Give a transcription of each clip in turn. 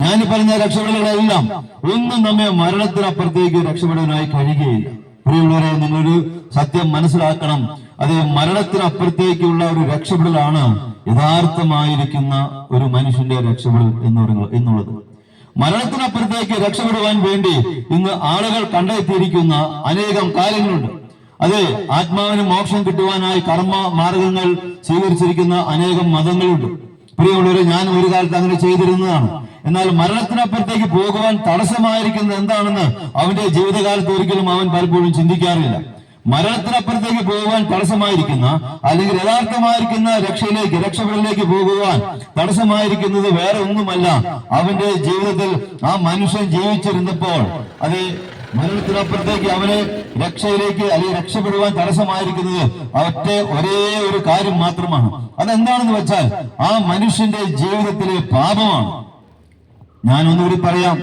ഞാൻ പറഞ്ഞ രക്ഷപ്പെടലുകളെല്ലാം ഒന്നും നമ്മെ മരണത്തിനപ്പുറത്തേക്ക് രക്ഷപ്പെടാനായി കഴിയുകയില്ല. പ്രിയമുള്ളവരെ നിങ്ങളൊരു സത്യം മനസ്സിലാക്കണം. അത് മരണത്തിനപ്പുറത്തേക്കുള്ള ഒരു രക്ഷപ്പെടലാണ് യഥാർത്ഥമായിരിക്കുന്ന ഒരു മനുഷ്യന്റെ രക്ഷപ്പെടൽ എന്ന് പറയുന്നത് എന്നുള്ളത്. മരണത്തിനപ്പുറത്തേക്ക് രക്ഷപ്പെടുവാൻ വേണ്ടി ഇന്ന് ആളുകൾ കണ്ടെത്തിയിരിക്കുന്ന അനേകം കാര്യങ്ങളുണ്ട്. അതെ ആത്മാവിന് മോക്ഷം കിട്ടുവാനായി കർമ്മ മാർഗങ്ങൾ സ്വീകരിച്ചിരിക്കുന്ന അനേകം മതങ്ങളുണ്ട്. പ്രിയമുള്ളവരെ ഞാൻ ഒരു കാലത്ത് അങ്ങനെ ചെയ്തിരുന്നതാണ്. എന്നാൽ മരണത്തിനപ്പുറത്തേക്ക് പോകുവാൻ തടസ്സമായിരിക്കുന്നത് എന്താണെന്ന് അവന്റെ ജീവിതകാലത്ത് ഒരിക്കലും അവൻ പലപ്പോഴും ചിന്തിക്കാറില്ല. മരണത്തിനപ്പുറത്തേക്ക് പോകുവാൻ തടസ്സമായിരിക്കുന്ന അല്ലെങ്കിൽ യഥാർത്ഥമായിരിക്കുന്ന രക്ഷയിലേക്ക് രക്ഷപ്പെടലിലേക്ക് പോകുവാൻ തടസ്സമായിരിക്കുന്നത് വേറെ ഒന്നുമല്ല. അവന്റെ ജീവിതത്തിൽ ആ മനുഷ്യൻ ജീവിച്ചിരുന്നപ്പോൾ അത് മരണത്തിനപ്പുറത്തേക്ക് അവനെ രക്ഷയിലേക്ക് അല്ലെങ്കിൽ രക്ഷപ്പെടുവാൻ തടസ്സമായിരിക്കുന്നത് ഒറ്റ ഒരേ ഒരു കാര്യം മാത്രമാണ്. അതെന്താണെന്ന് വെച്ചാൽ ആ മനുഷ്യന്റെ ജീവിതത്തിലെ പാപമാണ്. ഞാൻ ഒന്നുകൂടി പറയാം.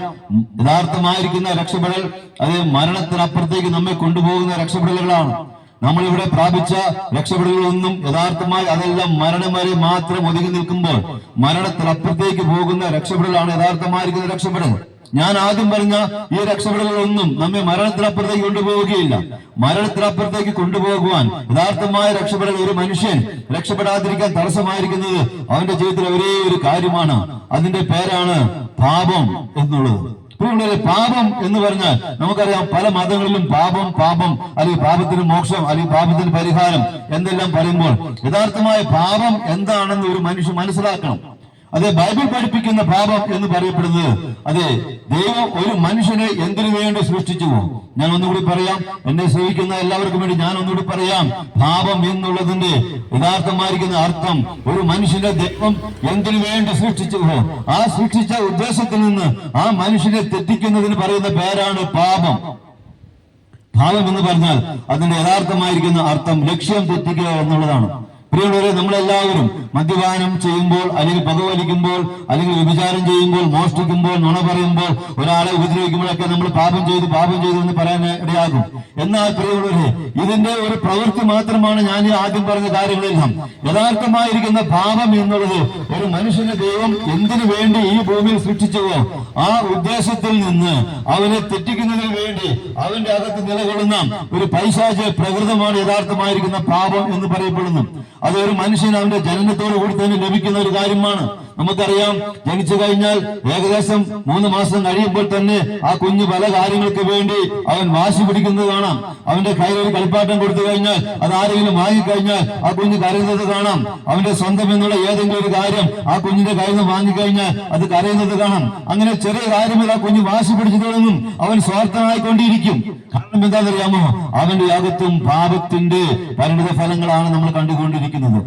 യഥാർത്ഥമായിരിക്കുന്ന രക്ഷപ്പെടൽ അത് മരണത്തിനപ്പുറത്തേക്ക് നമ്മെ കൊണ്ടുപോകുന്ന രക്ഷപ്പെടലുകളാണ്. നമ്മൾ ഇവിടെ പ്രാപിച്ച രക്ഷപ്പെടലുകളൊന്നും യഥാർത്ഥമായി അതെല്ലാം മരണം വരെ മാത്രം ഒതുങ്ങി നിൽക്കുമ്പോൾ മരണത്തിനപ്പുറത്തേക്ക് പോകുന്ന രക്ഷപ്പെടലാണ് യഥാർത്ഥമായിരിക്കുന്ന രക്ഷപ്പെടൽ. ഞാൻ ആദ്യം പറഞ്ഞ ഈ രക്ഷപ്പെടലുകളൊന്നും നമ്മെ മരണത്തിനപ്പുറത്തേക്ക് കൊണ്ടുപോവുകയില്ല. മരണത്തിനപ്പുറത്തേക്ക് കൊണ്ടുപോകുവാൻ യഥാർത്ഥമായ രക്ഷപ്പെടൽ ഒരു മനുഷ്യൻ രക്ഷപ്പെടാതിരിക്കാൻ തടസ്സമായിരിക്കുന്നത് അവന്റെ ജീവിതത്തിലെ ഒരേ ഒരു കാര്യമാണ്. അതിന്റെ പേരാണ് പാപം എന്നുള്ളത്. പാപം എന്ന് പറഞ്ഞാൽ നമുക്കറിയാം പല മതങ്ങളിലും പാപം പാപം അല്ലെങ്കിൽ പാപത്തിന് മോക്ഷം അല്ലെങ്കിൽ പാപത്തിന് പരിഹാരം എന്തെല്ലാം പറയുമ്പോൾ യഥാർത്ഥമായ പാപം എന്താണെന്ന് ഒരു മനുഷ്യൻ മനസ്സിലാക്കണം. അതെ ബൈബിൾ പഠിപ്പിക്കുന്ന പാപം എന്ന് പറയപ്പെടുന്നത് അതെ ദൈവം ഒരു മനുഷ്യനെ എന്തിനു വേണ്ടി സൃഷ്ടിച്ചു ഞാൻ ഒന്നുകൂടി പറയാം. എന്നെ സേവിക്കുന്ന എല്ലാവർക്കും വേണ്ടി ഞാൻ ഒന്നുകൂടി പറയാം. പാപം എന്നുള്ളതിന്റെ യഥാർത്ഥമായിരിക്കുന്ന അർത്ഥം ഒരു മനുഷ്യന്റെ ദൈവം എന്തിനു വേണ്ടി സൃഷ്ടിച്ചു ആ സൃഷ്ടിച്ച ഉദ്ദേശത്തിൽ നിന്ന് ആ മനുഷ്യനെ തെറ്റിക്കുന്നതിന് പറയുന്ന പേരാണ് പാപം. പാപം എന്ന് പറഞ്ഞാൽ അതിന്റെ യഥാർത്ഥമായിരിക്കുന്ന അർത്ഥം ലക്ഷ്യം തെറ്റിക്കുക എന്നുള്ളതാണ്. പ്രിയമുള്ളവരെ നമ്മളെല്ലാവരും മദ്യപാനം ചെയ്യുമ്പോൾ അല്ലെങ്കിൽ പകവലിക്കുമ്പോൾ അല്ലെങ്കിൽ വ്യഭിചാരം ചെയ്യുമ്പോൾ മോഷ്ടിക്കുമ്പോൾ നുണ പറയുമ്പോൾ ഒരാളെ ഉപദ്രവിക്കുമ്പോഴൊക്കെ നമ്മൾ പാപം ചെയ്തു പാപം ചെയ്തു എന്ന് പറയാൻ ഇടയാകും. എന്നാൽ പ്രിയമുള്ളവരെ ഇതിന്റെ ഒരു പ്രവൃത്തി മാത്രമാണ് ഞാൻ ആദ്യം പറഞ്ഞ കാര്യങ്ങളെല്ലാം. യഥാർത്ഥമായിരിക്കുന്ന പാപം എന്നുള്ളത് ഒരു മനുഷ്യന്റെ ദൈവം എന്തിനു വേണ്ടി ഈ ഭൂമിയിൽ സൃഷ്ടിച്ചുവോ ആ ഉദ്ദേശത്തിൽ നിന്ന് അവനെ തെറ്റിക്കുന്നതിന് വേണ്ടി അവന്റെ അകത്ത് നിലകൊള്ളുന്ന ഒരു പൈശാച പ്രകൃതമാണ് യഥാർത്ഥമായിരിക്കുന്ന പാപം എന്ന് പറയപ്പെടുന്നു. അത് ഒരു മനുഷ്യൻ അവന്റെ ജനനത്തോടു കൂടി തന്നെ ലഭിക്കുന്ന ഒരു കാര്യമാണ്. നമുക്കറിയാം ജനിച്ചു കഴിഞ്ഞാൽ ഏകദേശം മൂന്ന് മാസം കഴിയുമ്പോൾ തന്നെ ആ കുഞ്ഞ് പല കാര്യങ്ങൾക്ക് വേണ്ടി അവൻ വാശി പിടിക്കുന്നത് കാണാം. അവന്റെ കയ്യിൽ ഒരു കളിപ്പാട്ടം കൊടുത്തു കഴിഞ്ഞാൽ അത് ആരെങ്കിലും വാങ്ങിക്കഴിഞ്ഞാൽ ആ കുഞ്ഞ് കരയുന്നത് കാണാം. അവന്റെ സ്വന്തം എന്നുള്ള ഏതെങ്കിലും ഒരു കാര്യം ആ കുഞ്ഞിന്റെ കയ്യിൽ നിന്ന് വാങ്ങിക്കഴിഞ്ഞാൽ അത് കരയുന്നത് കാണാം. അങ്ങനെ ചെറിയ കാര്യങ്ങൾ ആ കുഞ്ഞ് വാശി പിടിച്ചു തുടങ്ങും. അവൻ സ്വാർത്ഥനായിക്കൊണ്ടിരിക്കും. കാരണം എന്താണെന്നറിയാമോ? അവന്റെ യാഗത്തും പാപത്തിന്റെ പരിണിത ഫലങ്ങളാണ് നമ്മൾ കണ്ടുകൊണ്ടിരിക്കുന്നത്.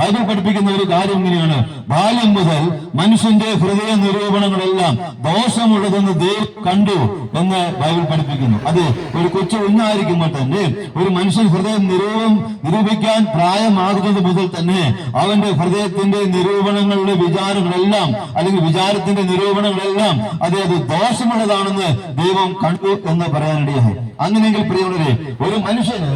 ബൈബിൾ പഠിപ്പിക്കുന്ന ഒരു കാര്യം ഇങ്ങനെയാണ്. ബാല്യം മുതൽ മനുഷ്യന്റെ ഹൃദയ നിരൂപണങ്ങളെല്ലാം ദോഷമുള്ളതെന്ന് ദൈവം കണ്ടു എന്ന് ബൈബിൾ പഠിപ്പിക്കുന്നു. അത് ഒരു കൊച്ചു കുഞ്ഞായിരിക്കുമ്പോൾ തന്നെ ഒരു മനുഷ്യൻ ഹൃദയം നിരൂപം നിരൂപിക്കാൻ പ്രായമാകുന്നത് മുതൽ തന്നെ അവന്റെ ഹൃദയത്തിന്റെ നിരൂപണങ്ങളുടെ വിചാരങ്ങളെല്ലാം അല്ലെങ്കിൽ വിചാരത്തിന്റെ നിരൂപണങ്ങളെല്ലാം അതെ അത് ദോഷമുള്ളതാണെന്ന് ദൈവം കണ്ടു എന്ന് പറയാനിടയായി. അങ്ങനെയെങ്കിൽ പ്രിയമുള്ളവരെ ഒരു മനുഷ്യന്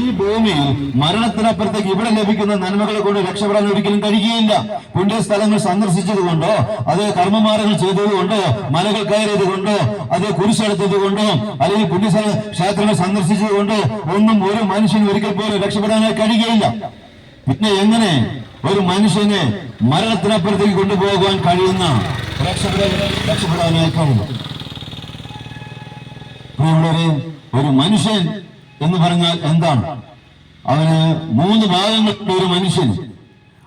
ഈ ഭൂമിയിൽ മരണത്തിനപ്പുറത്തേക്ക് ഇവിടെ ലഭിക്കുന്ന നന്മകളെ കൊണ്ട് രക്ഷപ്പെടാൻ ഒരിക്കലും കഴിയുകയില്ല. പുണ്യ സ്ഥലങ്ങൾ സന്ദർശിച്ചത് കൊണ്ടോ അത് കർമ്മമാർഗങ്ങൾ ചെയ്തത് കൊണ്ടോ മലകൾ കയറിയത് കൊണ്ടോ അത് കുരിശെടുത്തത് കൊണ്ടോ അല്ലെങ്കിൽ പുണ്യസ്ഥല ക്ഷേത്രങ്ങൾ സന്ദർശിച്ചത് കൊണ്ടോ ഒന്നും ഒരു മനുഷ്യന് ഒരിക്കൽ പോലും രക്ഷപ്പെടാനായി കഴിയുകയില്ല. പിന്നെ എങ്ങനെ ഒരു മനുഷ്യനെ മരണത്തിനപ്പുറത്തേക്ക് കൊണ്ടുപോകാൻ കഴിയുന്ന രക്ഷപ്പെടാനായി കഴിയും? പ്രിയമുള്ളവരെ ഒരു മനുഷ്യൻ എന്ന് പറഞ്ഞാൽ എന്താണ്? അവന് മൂന്ന് ഭാഗങ്ങളുള്ള ഒരു മനുഷ്യൻ.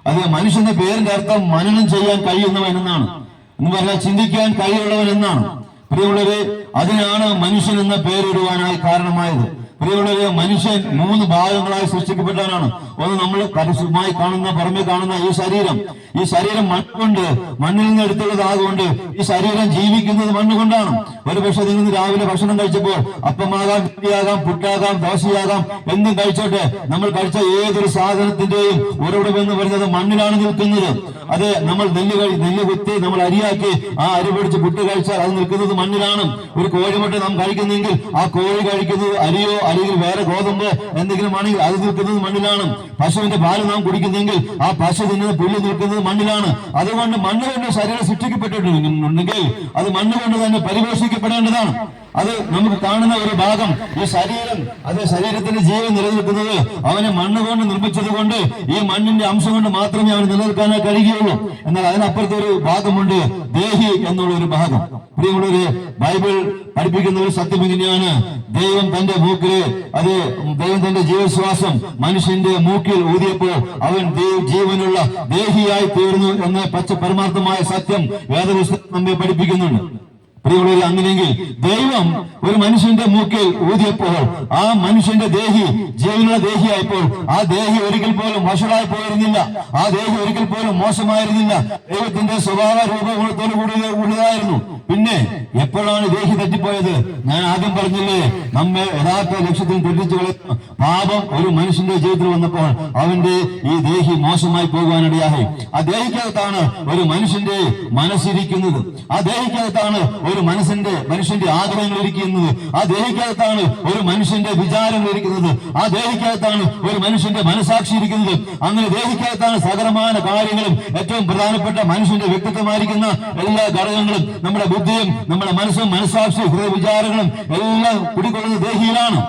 അത് മനുഷ്യന്റെ പേരിന്റെ അർത്ഥം മനനം ചെയ്യാൻ കഴിയുന്നവൻ എന്നാണ്. എന്ന് പറഞ്ഞാൽ ചിന്തിക്കാൻ കഴിയുള്ളവൻ എന്നാണ്. പ്രിയമുള്ളവര് അതിനാണ് മനുഷ്യൻ എന്ന പേരിടുവാനായി കാരണമായത്. പ്രിയമുള്ളവരെ മനുഷ്യൻ മൂന്ന് ഭാഗങ്ങളായി സൃഷ്ടിക്കപ്പെട്ടവനാണ് ഒന്ന് നമ്മൾ പരിശുദ്ധമായി കാണുന്ന പുറമെ കാണുന്ന ഈ ശരീരം. ഈ ശരീരം മണ്ണുകൊണ്ട് മണ്ണിൽ നിന്ന് എടുത്തുള്ളതാകൊണ്ട് ഈ ശരീരം ജീവിക്കുന്നത് മണ്ണുകൊണ്ടാണ്. ഒരു പക്ഷെ നിങ്ങൾ രാവിലെ ഭക്ഷണം കഴിച്ചപ്പോൾ അപ്പമാകാം ഇഡ്ഡലിയാകാം പുട്ടാകാം ദോശയാകാം എന്നും കഴിച്ചോട്ടെ നമ്മൾ കഴിച്ച ഏതൊരു സാധനത്തിന്റെയും ഉറവിടം എന്ന് പറയുന്നത് മണ്ണിലാണ് നിൽക്കുന്നത്. അത് നമ്മൾ നെല്ല് കഴി നെല്ല് കുത്തി നമ്മൾ അരിയാക്കി ആ അരി പിടിച്ച് പുട്ട് കഴിച്ചാൽ അത് നിൽക്കുന്നത് മണ്ണിലാണ്. ഒരു കോഴിമുട്ട നാം കഴിക്കുന്നെങ്കിൽ ആ കോഴി കഴിക്കുന്നത് അരിയോ അല്ലെങ്കിൽ വേറെ ഗോതമ്പ് എന്തെങ്കിലും ആണെങ്കിൽ അത് നിൽക്കുന്നത് മണ്ണിലാണ്. പശുവിന്റെ പാൽ നാം കുടിക്കുന്നെങ്കിൽ ആ പശു തിന്നുന്ന പുല്ല് നിൽക്കുന്നത് മണ്ണിലാണ്. അതുകൊണ്ട് മണ്ണ് കൊണ്ട് ശരീരം സൃഷ്ടിക്കപ്പെട്ടിട്ടുണ്ടെങ്കിൽ അത് മണ്ണ് കൊണ്ട് തന്നെ പരിപോഷിക്കപ്പെടേണ്ടതാണ്. അത് നമുക്ക് കാണുന്ന ഒരു ഭാഗം ഈ ശരീരം അത് ശരീരത്തിന്റെ ജീവൻ നിലനിൽക്കുന്നത് അവനെ മണ്ണ് കൊണ്ട് നിർമ്മിച്ചത് കൊണ്ട് ഈ മണ്ണിന്റെ അംശം കൊണ്ട് മാത്രമേ അവന് നിലനിൽക്കാനായി കഴിയുകയുള്ളൂ. എന്നാൽ അതിനപ്പുറത്തെ ഒരു ഭാഗമുണ്ട് ദേഹി എന്നുള്ള ഒരു ഭാഗം. പ്രിയമുള്ളവര് ബൈബിൾ പഠിപ്പിക്കുന്ന ഒരു സത്യം ഇങ്ങനെയാണ്. ദൈവം തന്റെ മൂക്കിൽ അത് ദൈവം തന്റെ ജീവശ്വാസം മനുഷ്യന്റെ മൂക്കിൽ ഊതിയപ്പോൾ അവൻ ജീവനുള്ള ദേഹിയായി തീർന്നു എന്ന പച്ച പരമാർത്ഥമായ സത്യം വേദപുസ്തകം നമ്മെ പഠിപ്പിക്കുന്നുണ്ട്. പ്രിയമുള്ളവർ അങ്ങനെയെങ്കിൽ ദൈവം ഒരു മനുഷ്യന്റെ മൂക്കിൽ ഊതിയപ്പോൾ ആ മനുഷ്യന്റെ ദേഹി ജീവനുള്ള ദേഹിയായപ്പോൾ ആ ദേഹി ഒരിക്കൽ പോലും വഷളായി പോയിരുന്നില്ല. ആ ദേഹി ഒരിക്കൽ പോലും മോശമായിരുന്നില്ല. ദൈവത്തിന്റെ സ്വഭാവ രൂപത്തോടു കൂടി ഉള്ളതായിരുന്നു. പിന്നെ എപ്പോഴാണ് ദേഹി തെറ്റിപ്പോയത്? ഞാൻ ആദ്യം പറഞ്ഞില്ലേ നമ്മെ യഥാർത്ഥ ലക്ഷ്യത്തിൽ തെറ്റിച്ചു കളയുന്നു പാപം ഒരു മനുഷ്യന്റെ ജീവിതത്തിൽ വന്നപ്പോൾ അവന്റെ ഈ ദേഹി മോശമായി പോകുവാനിടയായി. ആ ദേഹിക്കകത്താണ് ഒരു മനുഷ്യന്റെ മനസ്സിരിക്കുന്നത്. ആ ദേഹിക്കകത്താണ് ഒരു മനസ്സിന്റെ മനുഷ്യന്റെ ആഗ്രഹങ്ങൾ ഇരിക്കുന്നത്. ആ ദേഹിക്കകത്താണ് ഒരു മനുഷ്യന്റെ വിചാരങ്ങൾ ഇരിക്കുന്നത്. ആ ദേഹിക്കകത്താണ് ഒരു മനുഷ്യന്റെ മനസാക്ഷി ഇരിക്കുന്നത്. അങ്ങനെ ദേഹിക്കകത്താണ് സകലമായ കാര്യങ്ങളും ഏറ്റവും പ്രധാനപ്പെട്ട മനുഷ്യന്റെ വ്യക്തിത്വമായിരിക്കുന്ന എല്ലാ ഘടകങ്ങളും നമ്മുടെ ബുദ്ധിയും നമ്മുടെ മനസ്സും മനസ്സാക്ഷി ഹൃദയ വിചാരങ്ങളും എല്ലാം കുടികൊള്ളുന്ന ദേഹിയിലാണ്.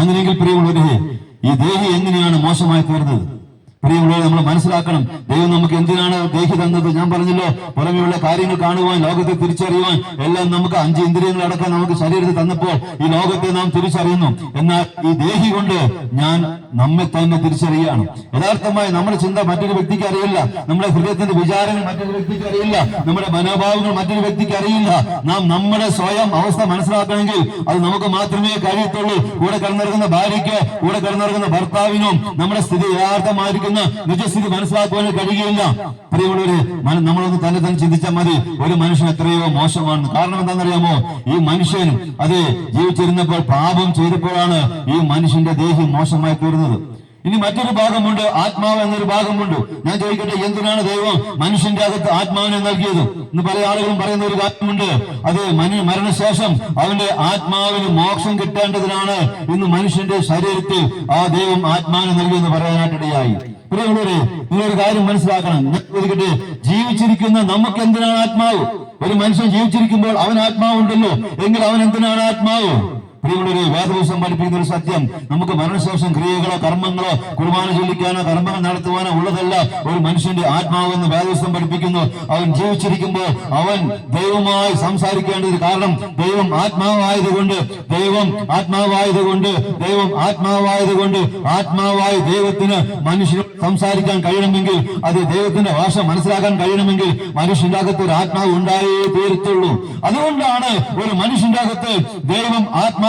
അങ്ങനെയെങ്കിൽ പ്രിയമുള്ളവരെ ഈ ദേഹി എങ്ങനെയാണ് മോശമായി തീർന്നത്? പ്രിയമുള്ളവരെ നമ്മൾ മനസ്സിലാക്കണം. ദൈവം നമുക്ക് എന്തിനാണ് ദേഹി തന്നത്? ഞാൻ പറഞ്ഞല്ലോ പുറമെയുള്ള കാര്യങ്ങൾ കാണുവാൻ ലോകത്തെ തിരിച്ചറിയുവാൻ എല്ലാം നമുക്ക് അഞ്ച് ഇന്ദ്രിയങ്ങൾ അടക്കം നമുക്ക് ശരീരത്തിൽ തന്നപ്പോൾ ഈ ലോകത്തെ നാം തിരിച്ചറിയുന്നു. എന്നാൽ ഈ ദേഹി കൊണ്ട് ഞാൻ നമ്മെ തന്നെ തിരിച്ചറിയുകയാണ്. യഥാർത്ഥമായി നമ്മുടെ ചിന്ത മറ്റൊരു വ്യക്തിക്ക് അറിയില്ല. നമ്മുടെ ഹൃദയത്തിന്റെ വിചാരങ്ങൾ മറ്റൊരു വ്യക്തിക്ക് അറിയില്ല. നമ്മുടെ മനോഭാവങ്ങൾ മറ്റൊരു വ്യക്തിക്ക് അറിയില്ല. നാം നമ്മുടെ സ്വയം അവസ്ഥ മനസ്സിലാക്കണമെങ്കിൽ അത് നമുക്ക് മാത്രമേ കഴിയത്തുള്ളൂ. കൂടെ കിടന്നിറങ്ങുന്ന ഭാര്യയ്ക്ക് കൂടെ കിടന്നിറങ്ങുന്ന ഭർത്താവിനും നമ്മുടെ സ്ഥിതി യഥാർത്ഥമായിരിക്കുന്ന. നിജസ്ഥിതി മനസ്സിലാക്കുവാൻ കഴിയുകയില്ല. പ്രിയമുള്ളവര് നമ്മളൊന്ന് തന്നെ തന്നെ ചിന്തിച്ചാൽ മതി. ഒരു മനുഷ്യൻ എത്രയോ മോശമാണ്. കാരണം എന്താണെന്നറിയാമോ? ഈ മനുഷ്യൻ അത് ജീവിച്ചിരുന്നപ്പോൾ പാപം ചെയ്തപ്പോഴാണ് ഈ മനുഷ്യന്റെ ദേഹം മോശമായി തീർന്നത്. ഇനി മറ്റൊരു ഭാഗമുണ്ട് ആത്മാവ് എന്നൊരു ഭാഗമുണ്ട്. ഞാൻ ചോദിക്കട്ടെ എന്തിനാണ് ദൈവം മനുഷ്യന്റെ അകത്ത് ആത്മാവിനെ നൽകിയത്? ഇന്ന് പല ആളുകളും പറയുന്ന ഒരു കാര്യമുണ്ട്. അത് മരണശേഷം അവന്റെ ആത്മാവിന് മോക്ഷം കിട്ടേണ്ടതിനാണ് ഇന്ന് മനുഷ്യന്റെ ശരീരത്തിൽ ആ ദൈവം ആത്മാവിനെ നൽകിയെന്ന് പറയാനായിട്ടിടയായി. പ്രിയമുള്ളവരെ ഒരു കാര്യം മനസ്സിലാക്കണം. ഞാൻ ചോദിക്കട്ടെ ജീവിച്ചിരിക്കുന്ന നമുക്ക് എന്തിനാണ് ആത്മാവ്? ഒരു മനുഷ്യൻ ജീവിച്ചിരിക്കുമ്പോൾ അവൻ ആത്മാവുണ്ടല്ലോ. എങ്കിൽ അവൻ എന്തിനാണ് ആത്മാവ്? പ്രിയമുള്ളവരെ വേദപുസ്തകം പഠിപ്പിക്കുന്ന ഒരു സത്യം. നമുക്ക് മരണശേഷം ക്രിയകളോ കർമ്മങ്ങളോ കുർബാന ചൊല്ലിക്കാനോ കർമ്മങ്ങൾ നടത്തുവാനോ ഉള്ളതല്ല. ഒരു മനുഷ്യന്റെ ആത്മാവെന്ന് വേദപുസ്തകം പഠിപ്പിക്കുന്നു അവൻ ജീവിച്ചിരിക്കുമ്പോൾ അവൻ ദൈവമായി സംസാരിക്കേണ്ടത് കാരണം ദൈവം ആത്മാവായതുകൊണ്ട് ദൈവം ആത്മാവായതുകൊണ്ട് ദൈവം ആത്മാവായതുകൊണ്ട് ആത്മാവായ ദൈവത്തിന് മനുഷ്യന് സംസാരിക്കാൻ കഴിയണമെങ്കിൽ അത് ദൈവത്തിന്റെ ഭാഷ മനസ്സിലാക്കാൻ കഴിയണമെങ്കിൽ മനുഷ്യന്റെ അകത്ത് ഒരു ആത്മാവ് ഉണ്ടായേ തീരത്തുള്ളൂ. അതുകൊണ്ടാണ് ഒരു മനുഷ്യന്റെ അകത്ത് ദൈവം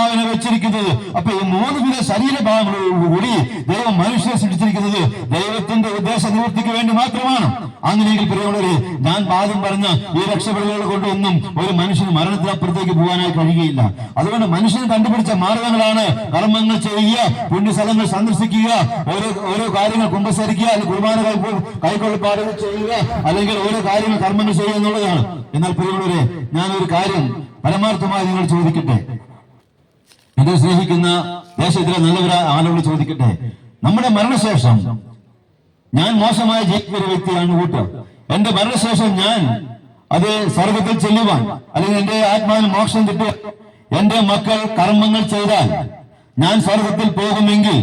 ആത്മാവിനെ വെച്ചിരിക്കുന്നത്. അപ്പൊ ഈ മൂന്ന് വിധ ശരീരഭാവങ്ങളോടുകൂടി ദൈവം മനുഷ്യനെ സൃഷ്ടിച്ചിരിക്കുന്നത് ദൈവത്തിന്റെ ഉദ്ദേശ നിവൃത്തിക്ക് വേണ്ടി മാത്രമാണ്. അങ്ങനെയെങ്കിൽ പ്രിയമുള്ളവരെ ഞാൻ ആദ്യം പറഞ്ഞ ഈ രക്ഷപ്പെടലുകൾ കൊണ്ടൊന്നും ഒരു മനുഷ്യന് മരണത്തിനപ്പുറത്തേക്ക് പോകാനായി കഴിയുകയില്ല. അതുകൊണ്ട് മനുഷ്യൻ കണ്ടുപിടിച്ച മാർഗങ്ങളാണ് കർമ്മങ്ങൾ ചെയ്യുക പുണ്യസ്ഥലങ്ങൾ സന്ദർശിക്കുക ഓരോ ഓരോ കാര്യങ്ങൾ കുമ്പസരിക്കുക അല്ലെങ്കിൽ കുർബാന കൈക്കൊ- കൈക്കൊള്ളപ്പാടുകൾ ചെയ്യുക അല്ലെങ്കിൽ ഓരോ കാര്യങ്ങൾ കർമ്മങ്ങൾ ചെയ്യുക എന്നുള്ളതാണ്. എന്നാൽ പ്രിയമുള്ളവരെ ഞാൻ ഒരു കാര്യം പരമാർത്ഥമായി നിങ്ങൾ ചോദിക്കട്ടെ. എന്നെ സ്നേഹിക്കുന്ന ദേശത്തിലെ നല്ലവരായ ആളുകൾ ചോദിക്കട്ടെ? നമ്മുടെ മരണശേഷം ഞാൻ മോശമായ ജീവിക്കുന്ന ഒരു വ്യക്തിയാണ് കൂട്ടം. എന്റെ മരണശേഷം ഞാൻ അത് സ്വർഗത്തിൽ ചെല്ലുവാൻ അല്ലെങ്കിൽ എന്റെ ആത്മാവിന് മോക്ഷം കിട്ടുക എന്റെ മക്കൾ കർമ്മങ്ങൾ ചെയ്താൽ ഞാൻ സ്വർഗത്തിൽ പോകുമെങ്കിൽ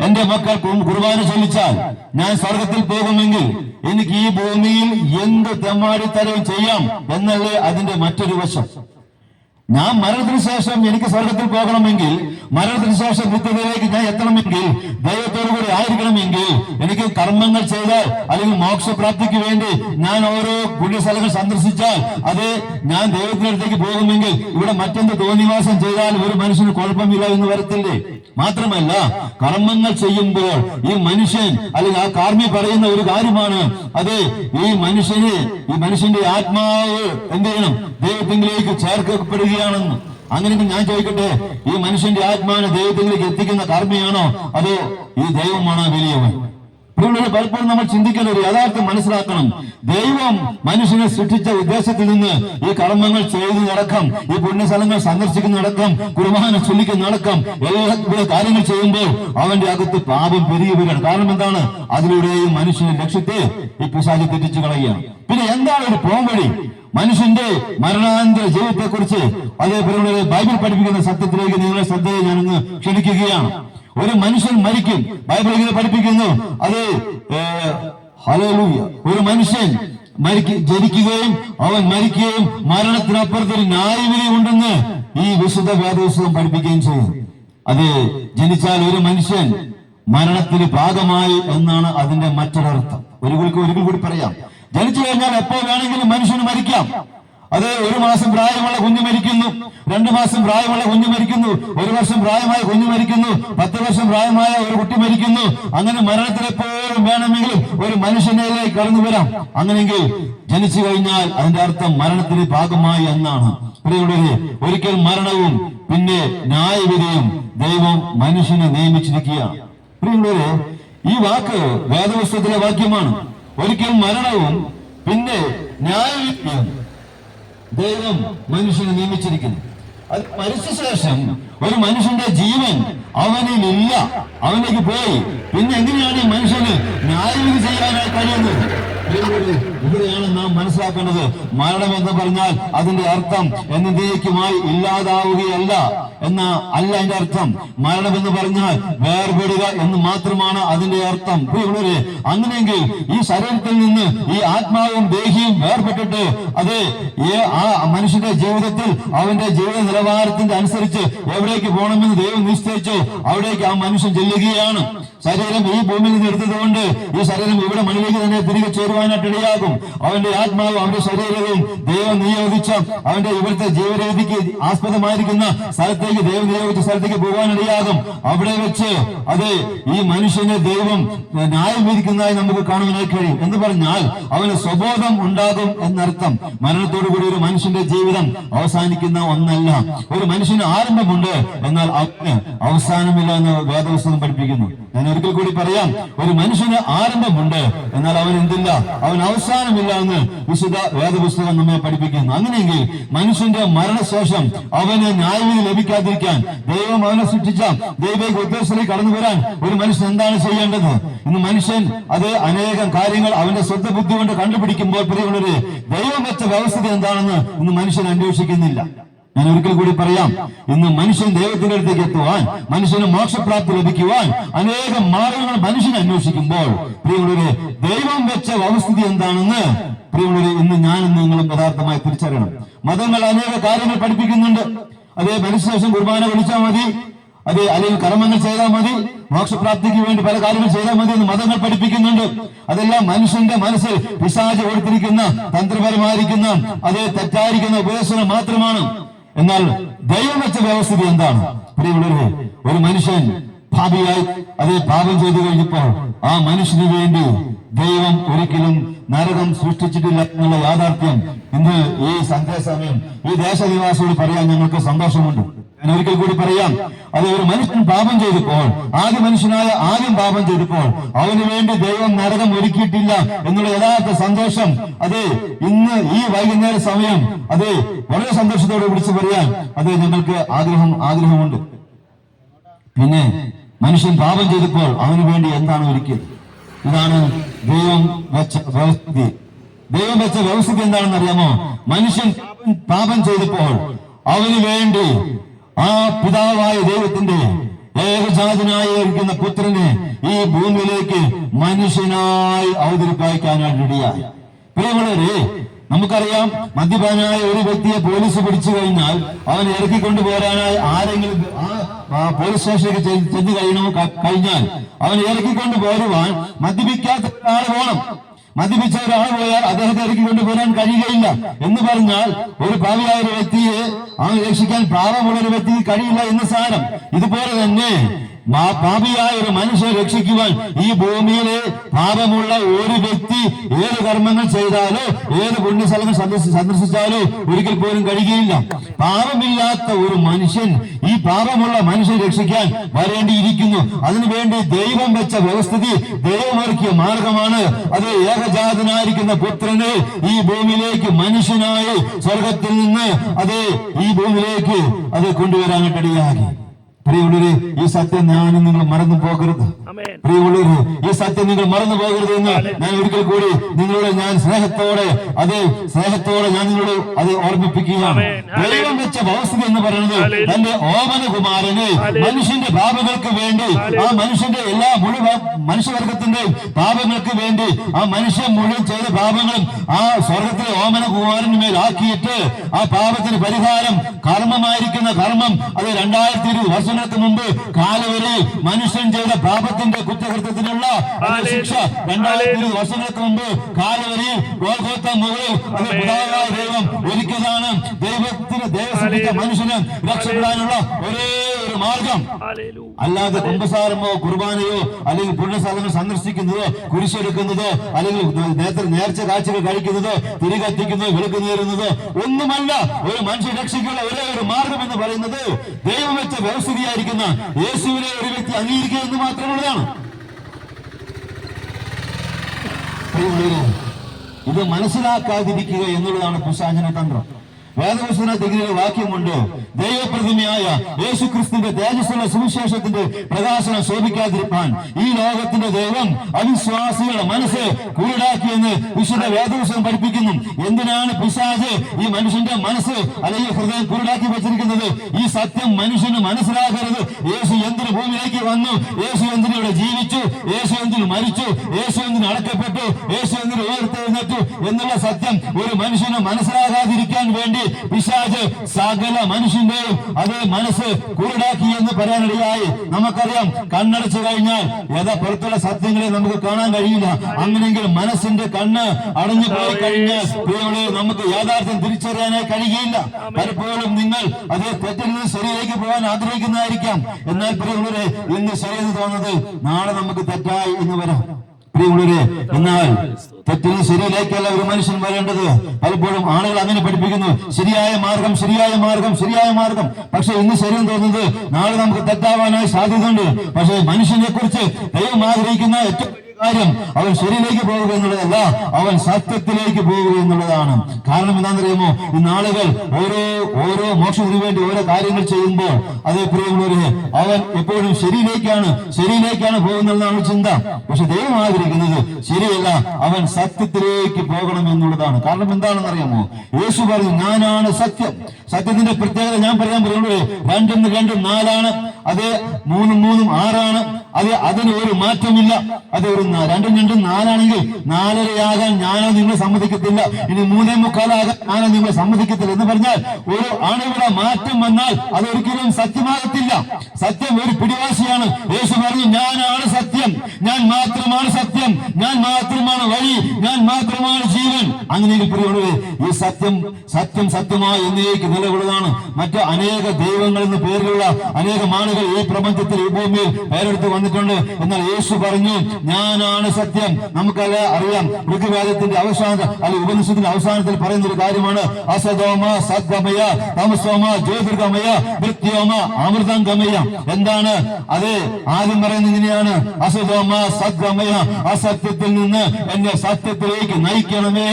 എന്റെ മക്കൾ കുർബാന ചൊല്ലിച്ചാൽ ഞാൻ സ്വർഗത്തിൽ പോകുമെങ്കിൽ എനിക്ക് ഈ ഭൂമിയിൽ എന്ത് തെമ്മാടിത്തരവും ചെയ്യാം എന്നല്ലേ അതിന്റെ മറ്റൊരു വശം. ഞാൻ മരണത്തിന് ശേഷം എനിക്ക് സ്വർഗത്തിൽ പോകണമെങ്കിൽ മരണത്തിന് ശേഷം നിത്യതയിലേക്ക് ഞാൻ എത്തണമെങ്കിൽ ദൈവത്തോടുകൂടി ആയിരിക്കണമെങ്കിൽ എനിക്ക് കർമ്മങ്ങൾ ചെയ്താൽ അല്ലെങ്കിൽ മോക്ഷപ്രാപ്തിക്ക് വേണ്ടി ഞാൻ ഓരോ പുണ്യസ്ഥലങ്ങൾ സന്ദർശിച്ചാൽ അത് ഞാൻ ദൈവത്തിനടുത്തേക്ക് പോകുമെങ്കിൽ ഇവിടെ മറ്റെന്ത് തോന്നിവാസം ചെയ്താൽ ഒരു മനുഷ്യന് കുഴപ്പമില്ല എന്ന് വരത്തില്ലേ? മാത്രമല്ല കർമ്മങ്ങൾ ചെയ്യുമ്പോൾ ഈ മനുഷ്യൻ അല്ലെങ്കിൽ ആ കാർമി പറയുന്ന ഒരു കാര്യമാണ് അത് ഈ മനുഷ്യന് ഈ മനുഷ്യന്റെ ആത്മാവ് എന്ത് ചെയ്യണം? ദൈവത്തിലേക്ക് ചേർക്കപ്പെടുകയാണെന്ന് അങ്ങനെ ഞാൻ ചോദിക്കട്ടെ ഈ മനുഷ്യന്റെ ആത്മാവിനെ ദൈവത്തിലേക്ക് എത്തിക്കുന്ന കർമ്മിയാണോ? അതോ ഈ ദൈവമാണോ വലിയവൻ? പ്രിയമുള്ളവരെ പലപ്പോഴും നമ്മൾ ചിന്തിക്കേണ്ട ഒരു യഥാർത്ഥം മനസ്സിലാക്കണം. ദൈവം മനുഷ്യനെ സൃഷ്ടിച്ച ഉദ്ദേശത്തിൽ നിന്ന് ഈ കർമ്മങ്ങൾ ചെയ്തു നടക്കം ഈ പുണ്യസ്ഥലങ്ങൾ സന്ദർശിക്കുന്നതടക്കം കുർബാന ചൊല്ലിക്കുന്നതടക്കം എല്ലാ കാര്യങ്ങൾ ചെയ്യുമ്പോൾ അവന്റെ അകത്ത് പാപം പെരുകി വരികയാണ് കാരണം എന്താണ്? അതിലൂടെയും മനുഷ്യനെ ലക്ഷ്യത്തെ ഈ പിശാചി തെറ്റിച്ചു കളയുകയാണ്. പിന്നെ എന്താണ് ഒരു പോംവഴി? മനുഷ്യന്റെ മരണാനന്തര ജീവിതത്തെ കുറിച്ച് അതേപോലെ ബൈബിൾ പഠിപ്പിക്കുന്ന സത്യത്തിലേക്ക് നിങ്ങളെ ശ്രദ്ധയെ ഞാനൊന്ന് ക്ഷണിക്കുകയാണ്. ഒരു മനുഷ്യൻ മരിക്കും. ബൈബിൾ ഇങ്ങനെ പഠിപ്പിക്കുന്നു. അത് ഹലോലൂയ ഒരു മനുഷ്യൻ മരിക്ക ജനിക്കുകയും അവൻ മരിക്കുകയും മരണത്തിനപ്പുറത്ത് ഒരു ന്യായവിധി ഉണ്ടെന്ന് ഈ വിശുദ്ധ വേദപുസ്തകം പഠിപ്പിക്കുകയും ചെയ്യും അത് ജനിച്ചാൽ ഒരു മനുഷ്യൻ മരണത്തിന് ഭാഗമായി എന്നാണ് അതിന്റെ മറ്റൊരർത്ഥം. ഒരു ഒരിക്കൽ കൂടി പറയാം. ജനിച്ചു കഴിഞ്ഞാൽ എപ്പോ വേണമെങ്കിലും മനുഷ്യന് മരിക്കാം. അത് ഒരു മാസം പ്രായമുള്ള കുഞ്ഞ് മരിക്കുന്നു രണ്ടു മാസം പ്രായമുള്ള കുഞ്ഞ് മരിക്കുന്നു ഒരു വർഷം പ്രായമായ കുഞ്ഞ് മരിക്കുന്നു പത്ത് വർഷം പ്രായമായ ഒരു കുട്ടി മരിക്കുന്നു. അങ്ങനെ മരണത്തിൽ എപ്പോഴും വേണമെങ്കിലും ഒരു മനുഷ്യനിലേക്ക് കടന്നു വരാം. അങ്ങനെങ്കിൽ ജനിച്ചു കഴിഞ്ഞാൽ അതിന്റെ അർത്ഥം മരണത്തിന് ഭാഗമായി എന്നാണ്. പ്രിയമുള്ളവരെ ഒരിക്കൽ മരണവും പിന്നെ ന്യായവിധിയും ദൈവം മനുഷ്യനെ നിയമിച്ചിരിക്കുകയാണ്. പ്രിയമുള്ളവരെ ഈ വാക്ക് വേദപുസ്തകത്തിലെ വാക്യമാണ്. ഒരിക്കൽ മരണവും പിന്നെ ന്യായവിധിയും ദൈവം മനുഷ്യനെ നിയമിച്ചിരിക്കുന്നു. അത് മരിച്ച ശേഷം ഒരു മനുഷ്യന്റെ ജീവൻ അവനിൽ അവനിലില്ല. അവനിലേക്ക് പോയി. പിന്നെ എങ്ങനെയാണ് ഈ മനുഷ്യന് ന്യായവിധി ചെയ്യാനായി കഴിയുന്നത്? ഇവിടെയാണ് നാം മനസ്സിലാക്കേണ്ടത്. മരണം എന്ന് പറഞ്ഞാൽ അതിന്റെ അർത്ഥം എന്നേക്കുമായി ഇല്ലാതാവുകയല്ല എന്ന അല്ല അതിന്റെ അർത്ഥം. മരണം എന്ന് പറഞ്ഞാൽ വേർപെടുക എന്ന് മാത്രമാണ് അതിന്റെ അർത്ഥം. പ്രിയമുള്ളവരെ അങ്ങനെയെങ്കിൽ ഈ ശരീരത്തിൽ നിന്ന് ഈ ആത്മാവും ദേഹിയും വേർപെട്ടിട്ട് അത് ആ മനുഷ്യന്റെ ജീവിതത്തിൽ അവന്റെ ജീവിത നിലവാരത്തിന്റെ അനുസരിച്ച് എവിടേക്ക് പോകണമെന്ന് ദൈവം നിശ്ചയിച്ചു. അവിടേക്ക് ആ മനുഷ്യൻ ചെല്ലുകയാണ്. ശരീരം ഈ ഭൂമിയിൽ നിന്ന് എടുത്തത് ഈ ശരീരം ഇവിടെ മണ്ണിലേക്ക് തന്നെ തിരികെ ചേരുവാനായിട്ട് ഇടയാകും അവന്റെ ആത്മാവും അവന്റെ ശരീരവും ദൈവം നിയോഗിച്ച അവന്റെ ഇവിടുത്തെ ജീവരീതിക്ക് ആസ്പദമായിരിക്കുന്ന സ്ഥലത്തേക്ക് ദൈവം നിയോഗിച്ച സ്ഥലത്തേക്ക് പോകാനിടയാകും. അവിടെ വെച്ച് അത് ഈ മനുഷ്യനെ ദൈവം ന്യായം വിധിക്കുന്നതായി നമുക്ക് കാണുവാനായി കഴിയും. എന്ന് പറഞ്ഞാൽ അവന് സ്വബോധം ഉണ്ടാകും എന്നർത്ഥം. മരണത്തോടു കൂടി ഒരു മനുഷ്യന്റെ ജീവിതം അവസാനിക്കുന്ന ഒന്നല്ല. ഒരു മനുഷ്യന് ആരംഭമുണ്ട് എന്നാൽ അവന് അവസാനമില്ല എന്ന് വേദപുസ്തകം പഠിപ്പിക്കുന്നു. ഞാൻ ഒരിക്കൽ കൂടി പറയാം. ഒരു മനുഷ്യന് ആരംഭമുണ്ട് എന്നാൽ അവൻ എന്തില്ല? അവൻ അവസാനമില്ല എന്ന് വിശുദ്ധ വേദപുസ്തകം നമ്മെ പഠിപ്പിക്കുന്നു. അങ്ങനെയെങ്കിൽ മനുഷ്യന്റെ മരണശേഷം അവന് ന്യായവിധി ലഭിക്കാതിരിക്കാൻ ദൈവം അവനെ സൃഷ്ടിച്ച ദൈവിക ഉദ്ദേശത്തിലേക്ക് കടന്നു വരാൻ ഒരു മനുഷ്യൻ എന്താണ് ചെയ്യേണ്ടത്? ഇന്ന് മനുഷ്യൻ അത് അനേകം കാര്യങ്ങൾ അവന്റെ ശ്രദ്ധ ബുദ്ധി കൊണ്ട് കണ്ടുപിടിക്കുമ്പോൾ പ്രിയമുള്ളവര് ദൈവം വെച്ച വ്യവസ്ഥ എന്താണെന്ന് ഇന്ന് മനുഷ്യൻ അന്വേഷിക്കുന്നില്ല. ഞാൻ ഒരിക്കൽ കൂടി പറയാം ഇന്ന് മനുഷ്യൻ ദൈവത്തിന്റെ അടുത്തേക്ക് എത്തുവാൻ മനുഷ്യന് മോക്ഷപ്രാപ്തി ലഭിക്കുവാൻ അനേകം മാർഗങ്ങൾ മനുഷ്യനെ അന്വേഷിക്കുമ്പോൾ പ്രിയമുള്ളവരെ ദൈവം വെച്ച വ്യവസ്ഥിതി എന്താണെന്ന് പ്രിയമുള്ളവരെ ഇന്ന് ഞാനും നിങ്ങളും യഥാർത്ഥമായി തിരിച്ചറിയണം. മതങ്ങൾ അനേക കാര്യങ്ങൾ പഠിപ്പിക്കുന്നുണ്ട്. അതേ മനുഷ്യശേഷം കുർബാന വിളിച്ചാൽ മതി അതെ അല്ലെങ്കിൽ കർമ്മങ്ങൾ ചെയ്താൽ മതി മോക്ഷപ്രാപ്തിക്ക് വേണ്ടി പല കാര്യങ്ങൾ ചെയ്താൽ മതി എന്ന് മതങ്ങൾ പഠിപ്പിക്കുന്നുണ്ട്. അതെല്ലാം മനുഷ്യന്റെ മനസ്സിൽ പിശാച് കൊടുത്തിരിക്കുന്ന തന്ത്രപരമായിരിക്കുന്ന അതേ തെറ്റായിരിക്കുന്ന ഉപദേശങ്ങൾ മാത്രമാണ്. എന്നാൽ ദൈവം വെച്ച വ്യവസ്ഥിതി എന്താണ്? പ്രിയമുള്ളവരെ ഒരു മനുഷ്യൻ ഭാവിയായി അതേ പാപം ചെയ്തു കഴിഞ്ഞപ്പോൾ ആ മനുഷ്യന് വേണ്ടി ദൈവം ഒരിക്കലും നരകം സൃഷ്ടിച്ചിട്ടില്ല എന്നുള്ള യാഥാർത്ഥ്യം ഇന്ന് ഈ സന്ധ്യാസമയം ഈ ദേശനിവാസിയോട് പറയാൻ ഞങ്ങൾക്ക് സന്തോഷമുണ്ട്. ഞാൻ ഒരിക്കൽ കൂടി പറയാം. അത് ഒരു മനുഷ്യൻ പാപം ചെയ്തപ്പോൾ ആദ്യ മനുഷ്യനായ ആദ്യം പാപം ചെയ്തപ്പോൾ അവന് വേണ്ടി ദൈവം നരകം ഒരുക്കിയിട്ടില്ല എന്നുള്ള യഥാർത്ഥ സന്തോഷം. അത് ഇന്ന് ഈ വൈകുന്നേര സമയം അത് വളരെ സന്തോഷത്തോടെ വിളിച്ചു പറയാൻ അത് ഞങ്ങൾക്ക് ആഗ്രഹം ആഗ്രഹമുണ്ട്. പിന്നെ മനുഷ്യൻ പാപം ചെയ്തപ്പോൾ അവന് വേണ്ടി എന്താണ് ഒരുക്കിയത്? ഇതാണ് ദൈവം വെച്ച വ്യവസ്ഥിതി. ദൈവം വെച്ച വ്യവസ്ഥിതി എന്താണെന്ന് അറിയാമോ മനുഷ്യൻ പാപം ചെയ്തപ്പോൾ അവന് വേണ്ടി ആ പിതാവായ ദൈവത്തിന്റെ ഏകജാതനായി ഇരിക്കുന്ന പുത്രനെ ഈ ഭൂമിയിലേക്ക് മനുഷ്യനായി അവതരിപ്പായിക്കാനായിട്ട് ഇടയായി പ്രിയമുള്ളവരെ നമുക്കറിയാം മദ്യപാനായ ഒരു വ്യക്തിയെ പോലീസ് പിടിച്ചു കഴിഞ്ഞാൽ അവൻ ഇറക്കിക്കൊണ്ടു പോരാനായി ആരെങ്കിലും ആ പോലീസ് സ്റ്റേഷനിലേക്ക് ചെന്ന് കഴിയണോ? കഴിഞ്ഞാൽ അവൻ ഇറക്കിക്കൊണ്ടു പോരുവാൻ മദ്യപിക്കാത്ത ആൾ വേണം. മദ്യപിച്ച ഒരാൾ പോയാൽ അദ്ദേഹത്തെ ഇറക്കി കൊണ്ടുപോരാൻ കഴിയുകയില്ല എന്ന് പറഞ്ഞാൽ ഒരു ഭാവിയായ ഒരു വ്യക്തിയെ അവൻ രക്ഷിക്കാൻ പ്രാവമുള്ള ഒരു വ്യക്തിക്ക് കഴിയില്ല എന്ന് സാരം. ഇതുപോലെ തന്നെ പാപിയായ ഒരു മനുഷ്യനെ രക്ഷിക്കുവാൻ ഈ ഭൂമിയിലെ പാപമുള്ള ഒരു വ്യക്തി ഏത് കർമ്മങ്ങൾ ചെയ്താലോ ഏത് പുണ്യസ്ഥലങ്ങൾ സന്ദർശി- സന്ദർശിച്ചാലോ ഒരിക്കൽ പോലും കഴിയുകയില്ല. പാപമില്ലാത്ത ഒരു മനുഷ്യൻ ഈ പാപമുള്ള മനുഷ്യനെ രക്ഷിക്കാൻ വരേണ്ടിയിരിക്കുന്നു. അതിനുവേണ്ടി ദൈവം വെച്ച വ്യവസ്ഥിതി ദൈവമൊരുക്കിയ മാർഗമാണ്. അത് ഏകജാതനായിരിക്കുന്ന പുത്രനെ ഈ ഭൂമിയിലേക്ക് മനുഷ്യനായി സ്വർഗത്തിൽ നിന്ന് അത് ഈ ഭൂമിയിലേക്ക് അത് കൊണ്ടുവരാനിട്ടിടയാക്കി പ്രിയമുള്ളവരെ ഈ സത്യം ഞാനും നിങ്ങൾ മറന്നു പോകരുത്. പ്രിയമുള്ളവര് ഈ സത്യം നിങ്ങൾ മറന്നു പോകരുത് എന്ന് ഞാൻ ഒരിക്കൽ കൂടി നിങ്ങളോട് ഞാൻ സ്നേഹത്തോടെ അത് സ്നേഹത്തോടെ ഞാൻ നിങ്ങളോട് അത് ഓർമ്മിപ്പിക്കുകയാണ്. ദൈവം വെച്ച വ്യവസ്ഥ എന്ന് പറയുന്നത്. തന്റെ ഓമന കുമാരനെ മനുഷ്യന്റെ പാപങ്ങൾക്ക് വേണ്ടി ആ മനുഷ്യന്റെ എല്ലാ മുഴുവൻ മനുഷ്യവർഗത്തിന്റെ പാപങ്ങൾക്ക് വേണ്ടി ആ മനുഷ്യൻ മുഴുവൻ ചെയ്ത പാപങ്ങളും ആ സ്വർഗത്തിലെ ഓമന കുമാരന് മേൽ ആക്കിയിട്ട് ആ പാപത്തിന് പരിഹാരം കർമ്മമായിരിക്കുന്ന കർമ്മം അത് രണ്ടായിരത്തി ഇരുപത് വർഷങ്ങൾക്ക് മുമ്പ് കാലവരെ മനുഷ്യൻ ചെയ്ത പാപത്തിന്റെ കുറ്റകൃത്യത്തിനുള്ള ശിക്ഷ രണ്ടായിരത്തി ഇരുപത് വർഷങ്ങൾക്ക് മുമ്പ് കാലവരെ ഗോൽഗോത്ത മുകളിൽ അത് പിതാവായ ദൈവം ഒരുക്കിയതാണ്. ദൈവത്തിന് ദേവസ്ഥ മനുഷ്യന് രക്ഷപ്പെടാനുള്ള ഒരു മാർഗം. അല്ലാതെ കുമ്പസാരമോ കുർബാനയോ അല്ലെങ്കിൽ പുണ്യസ്ഥലങ്ങൾ സന്ദർശിക്കുന്നതോ കുരിശെടുക്കുന്നതോ അല്ലെങ്കിൽ നേത്ര നേർച്ച കാഴ്ചകൾ കഴിക്കുന്നതോ തിരികത്തിക്കുന്നതോ വിളക്കുന്നേറുന്നതോ ഒന്നുമല്ല. ഒരു മനുഷ്യ രക്ഷയ്ക്കുള്ള ഒരേ ഒരു മാർഗം എന്ന് പറയുന്നത് ദൈവം വെച്ച വ്യവസ്ഥിതിയായിരിക്കുന്ന യേശുവിനെ ഒരു വ്യക്തി അംഗീകരിക്കുക എന്ന് മാത്രമുള്ളതാണ്. ഇത് മനസ്സിലാക്കാതിരിക്കുക എന്നുള്ളതാണ് പിശാചന തന്ത്രം വേദപുസ്തകത്തിലെ വാക്യമുണ്ട്. ദൈവപ്രതിമയായ യേശു ക്രിസ്തുവിന്റെ തേജസ്സുള്ള സുവിശേഷത്തിന്റെ പ്രകാശനം ശോഭിക്കാതിരിക്കാൻ ഈ ലോകത്തിന്റെ ദൈവം അവിശ്വാസികളുടെ മനസ്സ് കുരുടാക്കിയെന്ന് വിശുദ്ധ വേദപുസ്തകം പഠിപ്പിക്കുന്നു. എന്തിനാണ് പിശാജ് ഈ മനുഷ്യന്റെ മനസ്സ് അല്ലെങ്കിൽ ഹൃദയം കുരുടാക്കി വെച്ചിരിക്കുന്നത്? ഈ സത്യം മനുഷ്യന് മനസ്സിലാക്കരുത് യേശു എന്തിന് ഭൂമിയിലേക്ക് വന്നു? യേശു എന്തിന് ഇവിടെ ജീവിച്ചു? യേശു എന്തിന് മരിച്ചു? യേശു എന്തിന് അടക്കപ്പെട്ടു? യേശു എന്തിന് ഉയർത്തെഴുന്നേറ്റു? എന്നുള്ള സത്യം ഒരു മനുഷ്യന് മനസ്സിലാകാതിരിക്കാൻ വേണ്ടി പിശാജ് സകല മനുഷ്യന്റെയും അതേ മനസ്സ് കുരുടാക്കി എന്ന് പറയാനിടയായി. നമുക്കറിയാം കണ്ണടച്ചു കഴിഞ്ഞാൽ ഏതാ പുറത്തുള്ള സത്യങ്ങളെ നമുക്ക് കാണാൻ കഴിയില്ല. അങ്ങനെയെങ്കിൽ മനസ്സിന്റെ കണ്ണ് അടഞ്ഞു പോയി കഴിഞ്ഞാൽ നമുക്ക് യാഥാർത്ഥ്യം തിരിച്ചറിയാനായി കഴിയുകയില്ല പലപ്പോഴും നിങ്ങൾ അതേ തെറ്റിൽ നിന്ന് ശരിയിലേക്ക് പോകാൻ ആഗ്രഹിക്കുന്നതായിരിക്കാം. എന്നാൽ പ്രിയമുള്ളവരെ ഇന്ന് ശരിയെന്ന് തോന്നുന്നത് നാളെ നമുക്ക് തെറ്റായി എന്ന് വരാം. പ്രിയമുള്ളവരെ എന്നാൽ തെറ്റിന് ശരിയിലേക്കല്ല ഒരു മനുഷ്യൻ വരേണ്ടത് പലപ്പോഴും ആളുകൾ അങ്ങനെ പഠിപ്പിക്കുന്നു. ശരിയായ മാർഗം ശരിയായ മാർഗം ശരിയായ മാർഗം. പക്ഷെ ഇന്ന് ശരിയെന്ന് തോന്നുന്നത് നാളെ നമുക്ക് തെറ്റാവാനായി സാധ്യതയുണ്ട്. പക്ഷെ മനുഷ്യനെ കുറിച്ച് ദൈവം ആഗ്രഹിക്കുന്ന ഏറ്റവും കാര്യം അവൻ ശരിയിലേക്ക് പോവുക എന്നുള്ളതല്ല അവൻ സത്യത്തിലേക്ക് പോവുക എന്നുള്ളതാണ്. കാരണം എന്താണെന്നറിയുമോ? ഇന്ന് ആളുകൾ ഓരോ ഓരോ മോക്ഷത്തിന് വേണ്ടി ഓരോ കാര്യങ്ങൾ ചെയ്യുമ്പോൾ അതേ പ്രിയമുള്ളവരെ അവൻ എപ്പോഴും ശരിയിലേക്കാണ് ശരിയിലേക്കാണ് പോകുന്നതെന്നാണ് ചിന്ത. പക്ഷെ ദൈവം ആഗ്രഹിക്കുന്നത് ശരിയല്ല അവൻ സത്യത്തിലേക്ക് പോകണം എന്നുള്ളതാണ്. കാരണം എന്താണെന്ന് അറിയാമോ യേശു പറഞ്ഞു ഞാനാണ് സത്യം. സത്യത്തിന്റെ പ്രത്യേകത ഞാൻ പറയാൻ പറയുന്നത് രണ്ടും രണ്ടും നാലാണ്. അത് മൂന്നും മൂന്നും ആറാണ്. അത് അതിന് ഒരു മാറ്റമില്ല. അത് ഒരു രണ്ടും രണ്ടും നാലാണെങ്കിൽ നാലരയാകാൻ ഞാനോ നിങ്ങൾ സമ്മതിക്കത്തില്ല. ഇനി മൂന്നേ മുക്കാലാകാൻ ഞാനോ നിങ്ങൾ സമ്മതിക്കത്തില്ല എന്ന് പറഞ്ഞാൽ ഒരു ആണിവിടെ മാറ്റം വന്നാൽ അതൊരിക്കലും സത്യമാകത്തില്ല. സത്യം ഒരു പിടിവാശിയാണ്. യേശു പറഞ്ഞു ഞാനാണ് സത്യം. ഞാൻ മാത്രമാണ് സത്യം. ഞാൻ മാത്രമാണ് വഴി. ഞാൻ മാത്രമാണ് ജീവൻ. അങ്ങനെയെങ്കിൽ പ്രിയമുള്ളത് ഈ സത്യം സത്യം സത്യമായി എന്നേക്ക് നിലകൊള്ളുന്നതാണ്. മറ്റ് അനേക ദൈവങ്ങൾ എന്ന പേരിലുള്ള അനേകം ആളുകൾ ഈ പ്രപഞ്ചത്തിൽ ഈ ഭൂമിയിൽ പേരെടുത്ത് വന്നിട്ടുണ്ട്. എന്നാൽ യേശു പറഞ്ഞു ഞാനാണ് സത്യം. നമുക്കത് അറിയാം. ഋതുവേദത്തിന്റെ അവസാന അല്ലെ ഉപനിഷത്തിന്റെ അവസാനത്തിൽ പറയുന്ന ഒരു കാര്യമാണ്. അസതോമ സദ്ഗമയ തമസോമ ജ്യോതിർഗമയ മൃത്യോമ അമൃതം ഗമയ എന്താണ്? അതെ ആദ്യം പറയുന്നത് ഇങ്ങനെയാണ്. അസതോമ സദ്ഗമയ അസത്യത്തിൽ നിന്ന് എന്നെ സത്യത്തിലേക്ക് നയിക്കണമേ.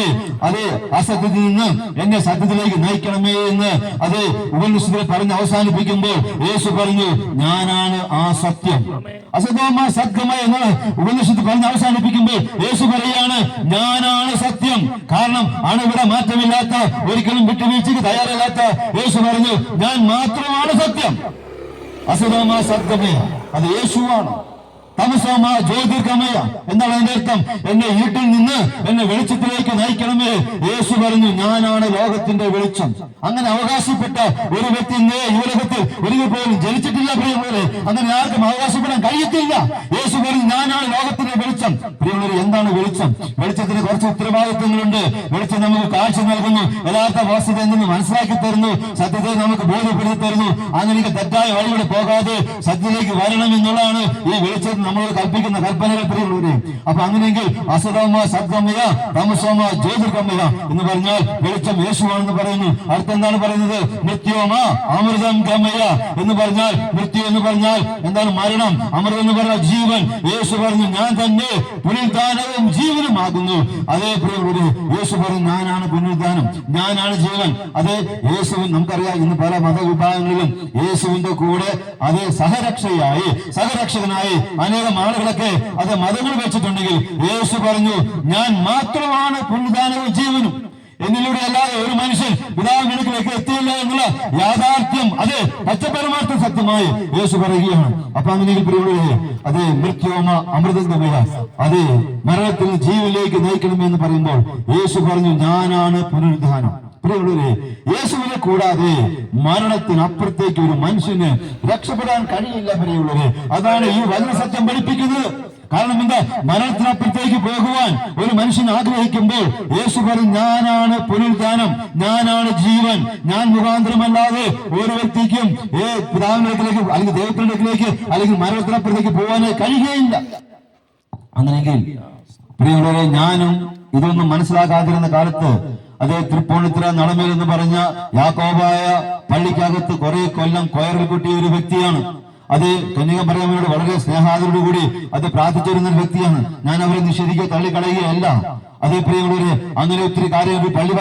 അതെ അസത്യത്തിൽ നിന്ന് എന്നെ സത്യത്തിലേക്ക് നയിക്കണമേ എന്ന് അത് ഉപനിഷത്തിൽ പറഞ്ഞ് അവസാനിപ്പിക്കുമ്പോൾ യേശു പറഞ്ഞു ഞാനാണ് ആ സത്യം. അസതോമ സദ്ഗമയ എന്ന് ഉപനിഷത്ത് പറഞ്ഞ് അവസാനിപ്പിക്കുമ്പോൾ യേശു പറയാണ് ഞാനാണ് സത്യം. കാരണം അണുവിടെ മാറ്റമില്ലാത്ത ഒരിക്കലും വിട്ടുവീഴ്ചയ്ക്ക് തയ്യാറല്ലാത്ത. യേശു പറഞ്ഞു ഞാൻ മാത്രമാണ് സത്യം. അസതോമ സത്യമേ അത് യേശുവാണ്. തമസോമ ജ്യോതിർഗമയ എന്താണ് അതിന്റെ അർത്ഥം. എന്നെ ഇരുട്ടിൽ നിന്ന് എന്നെ വെളിച്ചത്തിലേക്ക് നയിക്കണമേ. യേശു പറഞ്ഞു ഞാനാണ് ലോകത്തിന്റെ വെളിച്ചം. അങ്ങനെ അവകാശപ്പെട്ട ഒരു വ്യക്തി ഇന്നേ ഈ ഉലകത്തിൽ ഒരിക്കൽ പോലും ജനിച്ചിട്ടില്ല പ്രിയമുള്ളവരെ. അങ്ങനെ ആർക്കും അവകാശപ്പെടാൻ കഴിയത്തില്ല. യേശു പറഞ്ഞു ഞാനാണ് ലോകത്തിന്റെ വെളിച്ചം. പ്രിയമുള്ളവർ എന്താണ് വെളിച്ചം? വെളിച്ചത്തിന് കുറച്ച് ഉത്തരവാദിത്വങ്ങളുണ്ട്. വെളിച്ചം നമുക്ക് കാഴ്ച നൽകുന്നു. യഥാർത്ഥ വസ്തുത എന്തെന്ന് മനസ്സിലാക്കി തരുന്നു. സത്യത്തെ നമുക്ക് ബോധ്യപ്പെടുത്തി തരുന്നു. അങ്ങനെ തെറ്റായ വഴികളിൽ പോകാതെ സത്യത്തിലേക്ക് വരണം എന്നുള്ളതാണ് ഈ വെളിച്ചം നമ്മളോട് കൽപ്പിക്കുന്ന കൽപ്പനകൾ പ്രിയമുള്ളവരെ അപ്പൊ അങ്ങനെയെങ്കിൽ അസതമ്മ സദ്ഗമ്മിക തമസോമ ജ്യോതിർഗമയ എന്ന് പറഞ്ഞാൽ വെളിച്ചം യേശുവാണെന്ന് പറയുന്നു. അടുത്തെന്താണ് പറയുന്നത്? മൃത്യോമ അമൃതം ഗമയ എന്ന് പറഞ്ഞാൽ മൃത്യു എന്ന് പറഞ്ഞാൽ എന്താണ് മരണം? അമൃതം എന്ന് പറഞ്ഞാൽ ജീവൻ. യേശു പറഞ്ഞു ഞാൻ തന്നെ പുനരുദ്ധാനവും ജീവനുമാകുന്നു അതേ പ്രിയമുള്ളവരെ യേശു പറഞ്ഞു ഞാനാണ് പുനരുദ്ധാനം. ഞാനാണ് ജീവൻ. അതേ യേശുവിൻ നമുക്കറിയാം ഇന്ന് പല മതവിഭാഗങ്ങളിലും യേശുവിന്റെ കൂടെ അതേ സഹരക്ഷയായി സഹരക്ഷകനായി അനേകം ആളുകളൊക്കെ അത് മതങ്ങൾ വെച്ചിട്ടുണ്ടെങ്കിൽ യേശു പറഞ്ഞു ഞാൻ മാത്രമാണ് പുനരുദ്ധാനവും ജീവനും എന്നിലൂടെ അല്ലാതെ ഒരു മനുഷ്യൻ പിതാവിന്റെ എത്തിയില്ല എന്നുള്ള യാഥാർത്ഥ്യം അത് പച്ചപരമാർത്ഥ സത്യമായി യേശു പറയുകയാണ്. അപ്പൊ അങ്ങനെ പ്രിയമുള്ളവരെ അത് മൃത്യോമ അമൃതംഗമയ അത് മരണത്തിൽ ജീവനിലേക്ക് നയിക്കണമെന്ന് പറയുമ്പോൾ യേശു പറഞ്ഞു ഞാനാണ് പുനരുദ്ധാനം. പ്രിയമുള്ളവരെ യേശുവിനെ കൂടാതെ മരണത്തിനപ്പുറത്തേക്ക് ഒരു മനുഷ്യന് രക്ഷപ്പെടാൻ കഴിയില്ല പ്രിയമുള്ളവരെ. അതാണ് ഈ വചന സത്യം പഠിപ്പിക്കുന്നത്. കാരണം എന്താ? മരണത്തിനപ്പുറത്തേക്ക് പോകുവാൻ ഒരു മനുഷ്യൻ ആഗ്രഹിക്കുമ്പോൾ യേശു പറയും ഞാനാണ് പുനരുദ്ധാനം ഞാനാണ് ജീവൻ ഞാൻ മുഖാന്തരമല്ലാതെ ഒരു വ്യക്തിക്കും ഏ പിതാവിന്റെ അടുക്കിലേക്ക് അല്ലെങ്കിൽ ദൈവത്തിന്റെ അടുക്കിലേക്ക് അല്ലെങ്കിൽ മരണത്തിനപ്പുറത്തേക്ക് പോകാനേ കഴിയുകയില്ല. അങ്ങനെയെങ്കിൽ പ്രിയമുള്ളവരെ ഞാനും ഇതൊന്നും മനസ്സിലാക്കാതിരുന്ന കാലത്ത് അതേ തൃപ്പൂണിത്തുറ നടമേൽ എന്ന് പറഞ്ഞ യാക്കോബായ പള്ളിക്കകത്ത് കുറെ കൊല്ലം കൊയറിൽ കൂട്ടിയ ഒരു വ്യക്തിയാണ്. അത് കന്യക പറയാമയോട് വളരെ സ്നേഹാദരോടുകൂടി അത് പ്രാർത്ഥിച്ചിരുന്ന വ്യക്തിയാണ്. ഞാൻ അവരെ നിഷേധിക്കുക തള്ളിക്കളയുകയല്ല. അതേ പ്രിയമുള്ളവരെ അങ്ങനെ ഒത്തിരി കാര്യങ്ങൾ പള്ളി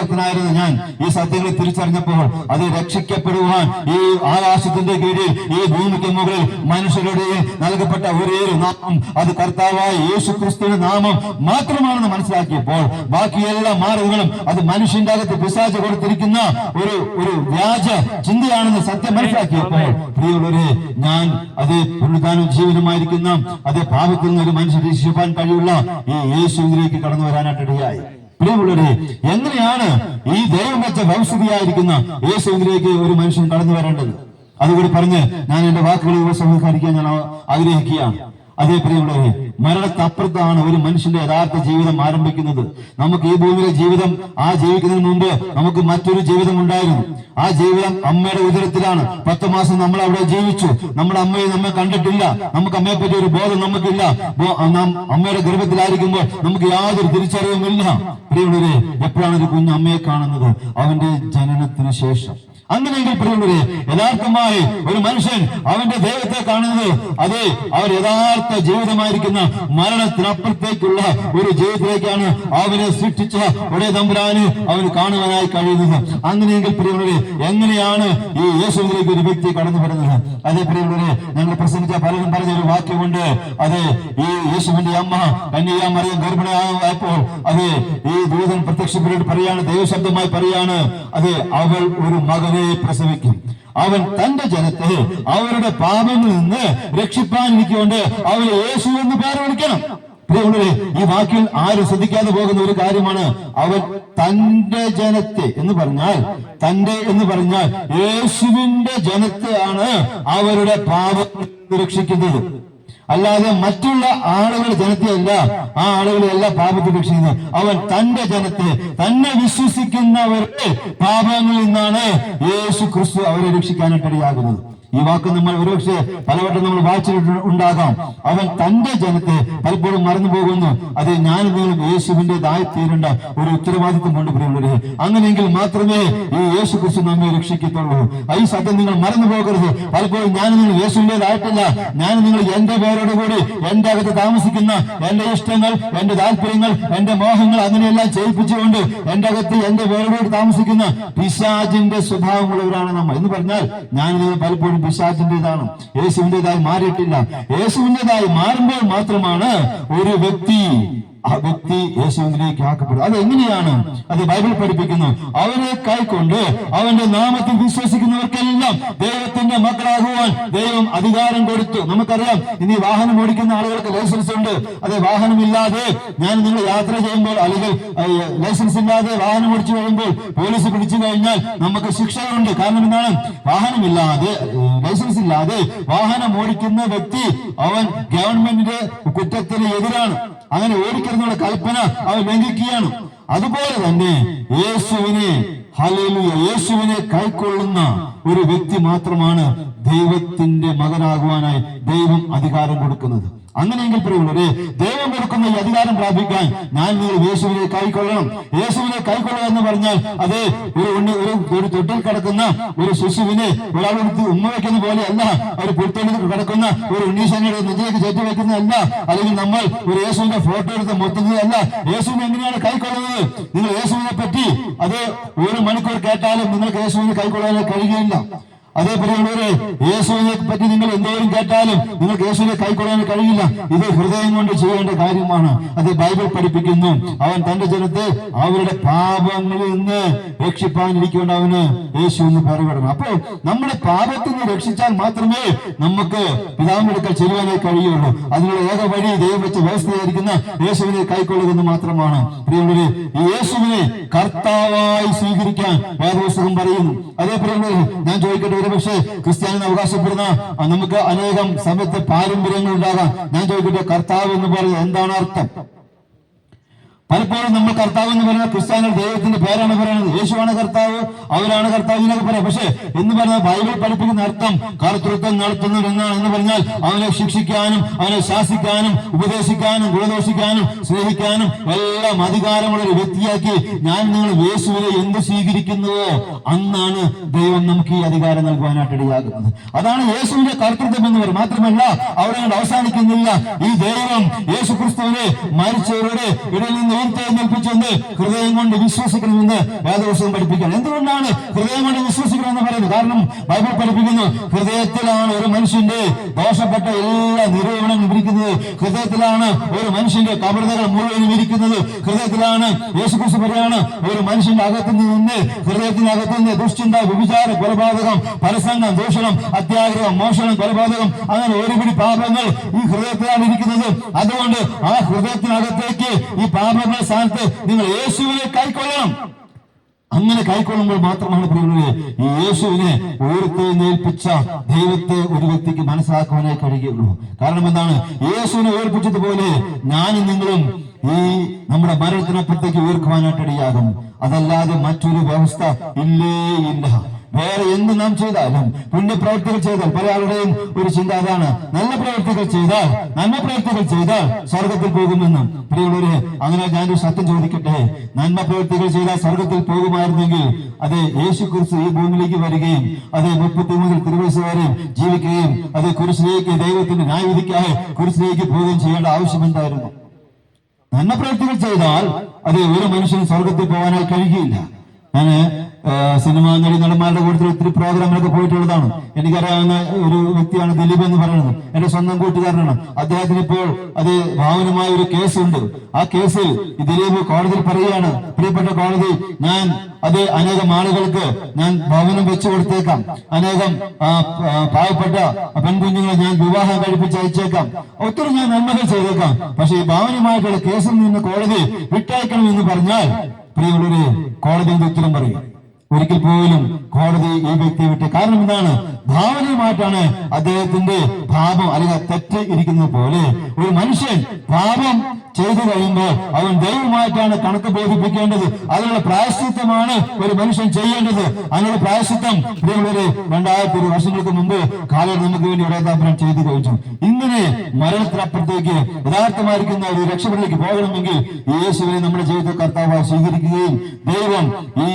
ഞാൻ ഈ സത്യങ്ങളെ തിരിച്ചറിഞ്ഞപ്പോൾ അത് രക്ഷിക്കപ്പെടുവാൻ ഈ ആകാശത്തിന്റെ കീഴിൽ ഈ ഭൂമിക്ക് മുകളിൽ മനുഷ്യരുടെ നൽകപ്പെട്ട ഒരേ നാമം അത് കർത്താവായ യേശു നാമം മാത്രമാണെന്ന് മനസ്സിലാക്കിയപ്പോൾ ബാക്കി എല്ലാ മാർഗങ്ങളും അത് മനുഷ്യന്റെ അകത്ത് പിശാച കൊടുത്തിരിക്കുന്ന ഒരു ഒരു വ്യാജ ചിന്തയാണെന്ന് സത്യം മനസ്സിലാക്കിയപ്പോൾ പ്രിയമുള്ളവരെ ഞാൻ അത് പുള്ളിക്കാനും ജീവനുമായിരിക്കുന്ന അതേ പാപത്തിൽ നിന്ന് ഒരു മനുഷ്യൻ രക്ഷിക്കാൻ കഴിയുള്ള ഈ യേശുവിലേക്ക് കടന്നു വരാനായിട്ട് ഇടയായി പ്രിയമുള്ളവരെ എങ്ങനെയാണ് ഈ ദൈവം വെച്ച ഭവിഷ്യതയായിരിക്കുന്ന യേശുവിലേക്ക് ഒരു മനുഷ്യൻ കടന്നു വരേണ്ടത്? അതുകൂടി പറഞ്ഞ് ഞാൻ എന്റെ വാക്കുകൾ സംസാരിക്കാൻ ഞാൻ ആഗ്രഹിക്കുകയാണ്. അതേ പ്രിയമുള്ളവരെ മരണത്തപ്പുറത്താണ് ഒരു മനുഷ്യന്റെ യഥാർത്ഥ ജീവിതം ആരംഭിക്കുന്നത്. നമുക്ക് ഈ ഭൂമിയിലെ ജീവിതം ആ ജീവിക്കുന്നതിന് മുമ്പ് നമുക്ക് മറ്റൊരു ജീവിതം ഉണ്ടായിരുന്നു. ആ ജീവിതം അമ്മയുടെ ഉദരത്തിലാണ്. പത്ത് മാസം നമ്മൾ അവിടെ ജീവിച്ചു. നമ്മുടെ അമ്മയെ നമ്മെ കണ്ടിട്ടില്ല. നമുക്ക് അമ്മയെ പറ്റി ഒരു ബോധം നമുക്കില്ല. അമ്മയുടെ ഗർഭത്തിലായിരിക്കുമ്പോൾ നമുക്ക് യാതൊരു തിരിച്ചറിവുമില്ല. പ്രിയമുള്ളവരെ എപ്പോഴാണ് ഒരു കുഞ്ഞ് അമ്മയെ കാണുന്നത്? അവന്റെ ജനനത്തിന് ശേഷം. അങ്ങനെയെങ്കിൽ പ്രിയമുള്ളവരെ യഥാർത്ഥമായി ഒരു മനുഷ്യൻ അവന്റെ ദൈവത്തെ കാണുന്നത് അത് അവർ യഥാർത്ഥ ജീവിതമായിരിക്കുന്ന മരണത്തിനപ്പുറത്തേക്കുള്ള ഒരു ജീവിതത്തിലേക്കാണ് അവനെ സൃഷ്ടിച്ച ഒരേ തമ്പുരാന് അവന് കാണുവാനായി കഴിയുന്നത്. അങ്ങനെയെങ്കിൽ പ്രിയമുള്ളവരെ എങ്ങനെയാണ് ഈ യേശുവിലേക്ക് ഒരു വ്യക്തി കടന്നു വരുന്നത്? അതേ പ്രിയമുള്ളവരെ ഞങ്ങൾ പ്രസംഗിച്ച പലരും പറഞ്ഞ ഒരു വാക്യമുണ്ട്. അത് ഈ യേശുവിന്റെ അമ്മ കന്യാമറിയം ഗർഭിണിയായപ്പോൾ അത് ഈ ദൂതൻ പ്രത്യക്ഷപ്പെട്ട് പറയാണ് ദൈവശബ്ദമായി പറയാണ് അത് അവൾ ഒരു മകനെ പ്രസവിക്കും. അവൻ തന്റെ ജനത്തെ അവരുടെ പാപങ്ങളിൽ നിന്ന് രക്ഷിപ്പാൻ രക്ഷിപ്പാനിരിക്കൊണ്ട് അവരെ യേശു എന്ന് പേര് വിളിക്കണം. പ്രിയമുള്ളവരെ ഈ വാക്കിൽ ആരും ശ്രദ്ധിക്കാതെ പോകുന്ന ഒരു കാര്യമാണ്. അവൻ തന്റെ ജനത്തെ എന്ന് പറഞ്ഞാൽ തന്റെ എന്ന് പറഞ്ഞാൽ യേശുവിന്റെ ജനത്തെയാണ് അവരുടെ പാപം രക്ഷിക്കുന്നത്. അല്ലാതെ മറ്റുള്ള ആളുകൾ ജനത്തെയല്ല ആ ആളുകളെയല്ല പാപത്തിൽ രക്ഷിക്കുന്നത് അവൻ തന്റെ ജനത്തെ തന്നെ വിശ്വസിക്കുന്നവരുടെ പാപങ്ങളിൽ നിന്നാണ് യേശു ക്രിസ്തു അവരെ രക്ഷിക്കാനായിട്ട് ഇടയാകുന്നത്. ഈ വാക്ക് നമ്മൾ ഒരുപക്ഷെ പലവട്ടം നമ്മൾ വായിച്ചിട്ട് ഉണ്ടാകാം. അവൻ തന്റെ ജനത്തെ പലപ്പോഴും മറന്നു പോകുന്നു. അത് ഞാൻ നിങ്ങളും യേശുവിന്റെതായി തീരേണ്ട ഒരു ഉത്തരവാദിത്വം കൊണ്ട് പ്രിയമുള്ളവരെ അങ്ങനെയെങ്കിൽ മാത്രമേ ഈ യേശു കുറിച്ച് നമ്മെ രക്ഷിക്കത്തുള്ളൂ. ഈ സത്യം നിങ്ങൾ മറന്നു പോകരുത്. പലപ്പോഴും ഞാൻ നിങ്ങൾ യേശുവിന്റെതായിട്ടില്ല. ഞാൻ നിങ്ങൾ എന്റെ പേരോട് കൂടി എന്റെ അകത്ത് താമസിക്കുന്ന എന്റെ ഇഷ്ടങ്ങൾ എന്റെ താല്പര്യങ്ങൾ എന്റെ മോഹങ്ങൾ അങ്ങനെയെല്ലാം ചെയ്യിപ്പിച്ചുകൊണ്ട് എന്റെ അകത്ത് എന്റെ പേരോട് താമസിക്കുന്ന പിശാജിന്റെ സ്വഭാവമുള്ളവരാണ് നമ്മൾ. എന്ന് പറഞ്ഞാൽ ഞാൻ നിങ്ങൾ പലപ്പോഴും പിശാചിന്റേതാണ് യേശുവിന്റെതായി മാറിയിട്ടില്ല. യേശുവിന്റെതായി മാറുമ്പോൾ മാത്രമാണ് ഒരു വ്യക്തി ആ വ്യക്തി യേശുവിലേക്ക് ആക്കപ്പെടും. അത് എങ്ങനെയാണ്? അത് ബൈബിൾ പഠിപ്പിക്കുന്നു. അവരെ കൈക്കൊണ്ട് അവന്റെ നാമത്തിൽ വിശ്വസിക്കുന്നവർക്കെല്ലാം ദൈവത്തിന്റെ മക്കളാകുവാൻ ദൈവം അധികാരം കൊടുത്തു. നമുക്കറിയാം ഇനി വാഹനം ഓടിക്കുന്ന ആളുകൾക്ക് ലൈസൻസ് ഉണ്ട്. അതെ വാഹനമില്ലാതെ ഞാൻ നിങ്ങൾ യാത്ര ചെയ്യുമ്പോൾ അല്ലെങ്കിൽ ലൈസൻസ് ഇല്ലാതെ വാഹനം ഓടിച്ചു കഴിയുമ്പോൾ പോലീസ് പിടിച്ചു കഴിഞ്ഞാൽ നമുക്ക് ശിക്ഷകളുണ്ട്. കാരണം എന്താണ്? വാഹനമില്ലാതെ ലൈസൻസ് ഇല്ലാതെ വാഹനം ഓടിക്കുന്ന വ്യക്തി അവൻ ഗവൺമെന്റിന്റെ കുറ്റത്തിന് എതിരാണ്. അങ്ങനെ ഓടിക്കരുന്നുള്ള കൽപ്പന അവൻ ലംഘിക്കുകയാണ്. അതുപോലെ തന്നെ യേശുവിനെ ഹല്ലേലൂയ യേശുവിനെ കൈക്കൊള്ളുന്ന ഒരു വ്യക്തി മാത്രമാണ് ദൈവത്തിന്റെ മകനാകുവാനായി ദൈവം അധികാരം കൊടുക്കുന്നത്. അങ്ങനെയെങ്കിൽ പ്രിയമുള്ളവരെ ദൈവം കൊടുക്കുന്ന ഈ അധികാരം പ്രാപിക്കാൻ ഞാൻ നിങ്ങൾ യേശുവിനെ കൈക്കൊള്ളണം. യേശുവിനെ കൈക്കൊള്ളുക എന്ന് പറഞ്ഞാൽ അത് ഒരു ഒരു തൊട്ടിൽ കിടക്കുന്ന ഒരു ശിശുവിനെ ഒരാളെടുത്ത് ഉമ്മ വെക്കുന്ന പോലെയല്ല ഒരു പുൽത്തൊഴിൽ കിടക്കുന്ന ഒരു ഉണ്ണീശനയുടെ നെഞ്ചിലേക്ക് ചേറ്റി വയ്ക്കുന്നതല്ല അല്ലെങ്കിൽ നമ്മൾ ഒരു യേശുവിന്റെ ഫോട്ടോ എടുത്ത് മൊത്തുന്നതല്ല യേശുവിനെ എങ്ങനെയാണ് കൈക്കൊള്ളുന്നത്? നിങ്ങൾ യേശുവിനെ പറ്റി അത് ഒരു മണിക്കൂർ കേട്ടാലും നിങ്ങൾക്ക് യേശുവിനെ കൈക്കൊള്ളാൻ കഴിയുകയില്ല. അതേ പ്രിയമുള്ളവരെ യേശുവിനെ പറ്റി നിങ്ങൾ എന്തോരം കേട്ടാലും നിങ്ങൾക്ക് യേശുവിനെ കൈക്കൊള്ളാൻ കഴിയില്ല. ഇത് ഹൃദയം കൊണ്ട് ചെയ്യേണ്ട കാര്യമാണ്. അത് ബൈബിൾ പഠിപ്പിക്കുന്നു. അവൻ തന്റെ ജനത്തെ അവരുടെ പാപങ്ങളിൽ നിന്ന് രക്ഷിപ്പാനിരിക്കേണ്ട അവന്. യേശു എന്ന് പറയപ്പെടണം അപ്പോൾ നമ്മുടെ പാപത്തിൽ നിന്ന് രക്ഷിച്ചാൽ മാത്രമേ നമുക്ക് പിതാമെടുക്കൽ ചെല്ലുവാനായി കഴിയുള്ളൂ. അതിനുള്ള ഏക വഴി ദൈവം വെച്ച് വ്യവസ്ഥയായിരിക്കുന്ന യേശുവിനെ കൈക്കൊള്ളുക എന്ന് മാത്രമാണ്. പ്രിയമുള്ളവരെ ഈ യേശുവിനെ കർത്താവായി സ്വീകരിക്കാൻ വേദപുസ്തകം പറയുന്നു. അതേ പ്രിയമുള്ളവരെ ഞാൻ ചോദിക്കട്ടെ ഒരു ക്രിസ്ത്യാനി അവകാശപ്പെടുന്ന നമുക്ക് അനേകം സമയത്ത് പാരമ്പര്യങ്ങൾ ഉണ്ടാകാം. ഞാൻ ചോദിക്കട്ടെ കർത്താവ് എന്ന് പറയുന്നത് എന്താണ് അർത്ഥം? പലപ്പോഴും നമ്മൾ കർത്താവ് എന്ന് പറയുന്നത് ക്രിസ്ത്യാനികൾ ദൈവത്തിന്റെ പേരാണ് പറയുന്നത്. യേശുവാണ് കർത്താവ് അവരാണ് കർത്താവ് എന്നൊക്കെ പറയാം. പക്ഷേ എന്ന് പറഞ്ഞാൽ ബൈബിൾ പഠിപ്പിക്കുന്ന അർത്ഥം കർത്തൃത്വം നടത്തുന്നു എന്നാണ്. എന്ന് പറഞ്ഞാൽ അവനെ ശിക്ഷിക്കാനും അവനെ ശാസിക്കാനും ഉപദേശിക്കാനും ഗുണദോഷിക്കാനും സ്നേഹിക്കാനും എല്ലാം അധികാരമുള്ള ഒരു വ്യക്തിയാക്കി ഞാൻ നിങ്ങൾ യേശുവിനെ എന്ത് സ്വീകരിക്കുന്നുവോ അന്നാണ് ദൈവം നമുക്ക് ഈ അധികാരം നൽകുവാനായിട്ട് ഇടയാകുന്നത് അതാണ് യേശുവിന്റെ കർത്തൃത്വം എന്ന് പറയും മാത്രമല്ല അവിടെ അവസാനിക്കുന്നില്ല. ഈ ദൈവം യേശു ക്രിസ്തുവിനെ മരിച്ചവരുടെ ഇടയിൽ നിന്ന് ഉയർത്തെഴുന്നേൽപ്പിച്ചുകൊണ്ട് ഹൃദയം കൊണ്ട് വിശ്വസിക്കണമെന്ന് വേദപുസ്തകം പഠിപ്പിക്കണം എന്തുകൊണ്ടാണ് ഹൃദയം കൊണ്ട് വിശ്വസിക്കണമെന്ന് പറയുന്നത്? കാരണം ബൈബിൾ പഠിപ്പിക്കുന്നു ഹൃദയത്തിലാണ് ഒരു മനുഷ്യന്റെ ദോഷപ്പെട്ട എല്ലാ നിരൂപണങ്ങളും ഇരിക്കുന്നത് ഹൃദയത്തിലാണ് ഒരു മനുഷ്യന്റെ കബർതകൾ മുഴുവനും ഇരിക്കുന്നത് ഹൃദയത്തിലാണ് യേശുക്രിസ്തു പറയാണ് ഒരു മനുഷ്യന്റെ അകത്തു നിന്ന് ഹൃദയത്തിനകത്തു നിന്ന് ദുശ്ചിന്ത വ്യഭിചാര കൊലപാതകം പരസംഗം ദൂഷണം അത്യാഗ്രഹം മോഷണം കൊലപാതകം അങ്ങനെ ഒരുപിടി പാപങ്ങൾ ഈ ഹൃദയത്തിലാണ് ഇരിക്കുന്നത്. അതുകൊണ്ട് ആ ഹൃദയത്തിനകത്തേക്ക് ഈ പാപങ്ങളുടെ സ്ഥാനത്ത് നിങ്ങൾ യേശുവിനെ കൈക്കൊള്ളണം. അങ്ങനെ കൈക്കൊള്ളുമ്പോൾ മാത്രമാണ് പറയുന്നത് ഈ യേശുവിനെ ഉയർത്തെഴുന്നേൽപ്പിച്ച ദൈവത്തെ ഒരു വ്യക്തിക്ക് മനസ്സിലാക്കുവാനായി കഴിയുകയുള്ളൂ. കാരണം എന്താണ്? യേശുവിനെ ഉയർപ്പിച്ചതുപോലെ ഞാനും നിങ്ങളും ഈ നമ്മുടെ മരണത്തിനപ്പുറത്തേക്ക് ഉയർക്കുവാനായിട്ട് ഇടയാകും. അതല്ലാതെ മറ്റൊരു വ്യവസ്ഥ ഇല്ലേ ഇല്ല. വേറെ എന്ത് നാം ചെയ്താലും പുണ്യപ്രവർത്തികൾ ചെയ്താൽ പല ആളുടെയും ഒരു ചിന്ത അതാണ്. നല്ല പ്രവർത്തികൾ ചെയ്താൽ നന്മ പ്രവർത്തികൾ ചെയ്താൽ സ്വർഗത്തിൽ പോകുമെന്നും. പ്രിയമുള്ളവരെ അങ്ങനെ ഞാനൊരു സത്യം ചോദിക്കട്ടെ? നന്മ പ്രവർത്തികൾ ചെയ്താൽ സ്വർഗത്തിൽ പോകുമായിരുന്നെങ്കിൽ അത് യേശു കുറിച്ച് ഈ ഭൂമിയിലേക്ക് വരികയും അത് മുപ്പത്തി മുതൽ തിരുവയസ് വരെയും ജീവിക്കുകയും അത് കുരിശിലേക്ക് ദൈവത്തിന്റെ ന്യായവിധിക്കായി കുരിശിലേക്ക് പോവുകയും ചെയ്യേണ്ട ആവശ്യം എന്തായിരുന്നു? നന്മ പ്രവൃത്തികൾ ചെയ്താൽ അത് ഒരു മനുഷ്യന് സ്വർഗത്തിൽ പോകാനായി കഴിയുകയില്ല ആ, സിനിമാ നടി നടന്മാരുടെ കൂട്ടത്തിൽ ഒത്തിരി പ്രോഗ്രാമിലൊക്കെ പോയിട്ടുള്ളതാണ്. എനിക്കറിയാവുന്ന ഒരു വ്യക്തിയാണ് ദിലീപ് എന്ന് പറയുന്നത്. എന്റെ സ്വന്തം കൂട്ടുകാരനാണ്. അദ്ദേഹത്തിന് ഇപ്പോൾ അത് ഭാവനമായ ഒരു കേസ് ഉണ്ട് ആ കേസിൽ ദിലീപ് കോടതിയിൽ പറയുകയാണ് പ്രിയപ്പെട്ട കോടതി ഞാൻ അത് അനേകം ആളുകൾക്ക് ഞാൻ ഭവനം വെച്ചു കൊടുത്തേക്കാം. അനേകം പാവപ്പെട്ട പെൺകുഞ്ഞുങ്ങളെ ഞാൻ വിവാഹം കഴിപ്പിച്ച് അയച്ചേക്കാം. ഒത്തിരി ഞാൻ നന്മകൾ ചെയ്തേക്കാം. പക്ഷെ ഈ ഭാവനമായിട്ടുള്ള കേസിൽ നിന്ന് കോടതി വിട്ടയക്കണം എന്ന് പറഞ്ഞാൽ പ്രിയമുള്ളവരെ കോടതി ഉത്തരം പറയും? ഒരിക്കൽ പോലും കോടതി ഈ വ്യക്തിയെ വിട്ട്. കാരണം എന്താണ്? ഭാവനയുമായിട്ടാണ് അദ്ദേഹത്തിന്റെ പാപം അല്ലെങ്കിൽ തെറ്റ് ഇരിക്കുന്നത് പോലെ ഒരു മനുഷ്യൻ പാപം ചെയ്തു കഴിയുമ്പോൾ അവൻ ദൈവമായിട്ടാണ് കണക്ക് ബോധിപ്പിക്കേണ്ടത്. അതിനുള്ള പ്രായശ്ചിത്തമാണ് ഒരു മനുഷ്യൻ ചെയ്യേണ്ടത്. അതിനുള്ള പ്രായശ്ചിത്തം പ്രിയമുള്ളവരെ രണ്ടായിരത്തി ഒരു വർഷങ്ങൾക്ക് മുമ്പ് കാലം നമുക്ക് വേണ്ടി ഇടയതാപനം ചെയ്തു കഴിച്ചു ഇങ്ങനെ മരണത്തിനപ്പുറത്തേക്ക് യഥാർത്ഥമായിരിക്കുന്ന ഒരു രക്ഷപ്പെടലേക്ക് പോകണമെങ്കിൽ യേശുവിനെ നമ്മുടെ ജീവിത കർത്താവായി സ്വീകരിക്കുകയും ദൈവം ഈ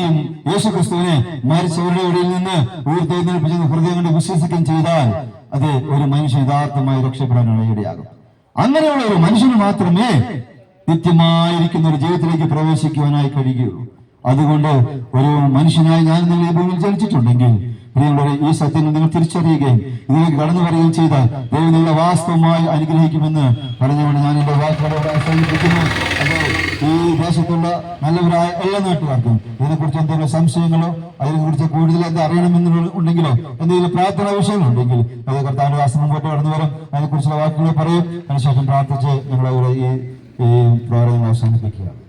യേശു ക്രിസ്തുവിനെ മരിച്ചവരുടെ ഇടയിൽ നിന്ന് ഉയർത്തെഴുന്നേൽപ്പിച്ചെന്ന് ഹൃദയം കൊണ്ട് വിശ്വസിക്കുകയും ചെയ്താൽ അത് ഒരു മനുഷ്യൻ യഥാർത്ഥമായി രക്ഷപ്പെടാനുള്ള ഇടയാകും അങ്ങനെയുള്ള ഒരു മനുഷ്യന് മാത്രമേ നിത്യമായിരിക്കുന്ന ഒരു ജീവിതത്തിലേക്ക് പ്രവേശിക്കുവാനായി കഴിയുകയുള്ളൂ അതുകൊണ്ട് ഒരു മനുഷ്യനായി ഞാൻ നിങ്ങൾ ഈ ഭൂമിയിൽ ജനിച്ചിട്ടുണ്ടെങ്കിൽ പ്രിയമുള്ളവരെ ഈ സത്യം നിങ്ങൾ തിരിച്ചറിയുകയും ഇതിലേക്ക് കടന്നു പറയുകയും ചെയ്താൽ ദൈവം നിങ്ങളെ വാസ്തവമായി അനുഗ്രഹിക്കുമെന്ന് പറഞ്ഞുകൊണ്ട് ഞാൻ എന്റെ വാക്കുകളോട് അവസാനിപ്പിക്കുന്നു ഈ ദേശത്തുള്ള നല്ലവരായ എല്ലാ നാട്ടുകാർക്കും ഇതിനെക്കുറിച്ച് എന്തെങ്കിലും സംശയങ്ങളോ അതിനെക്കുറിച്ച് കൂടുതൽ എന്ത് അറിയണമെന്ന് ഉണ്ടെങ്കിലോ എന്തെങ്കിലും പ്രാർത്ഥന വിഷയങ്ങളുണ്ടെങ്കിൽ അത് കർത്താവിന്റെ വാസം മുമ്പോട്ട് കടന്നു വരും. അതിനെക്കുറിച്ചുള്ള വാക്കുകൾ പറയും. അതിനുശേഷം പ്രാർത്ഥിച്ച് ഞങ്ങളെ ഈ ഈ പ്രോഗ്രാം അവസാനിപ്പിക്കുക.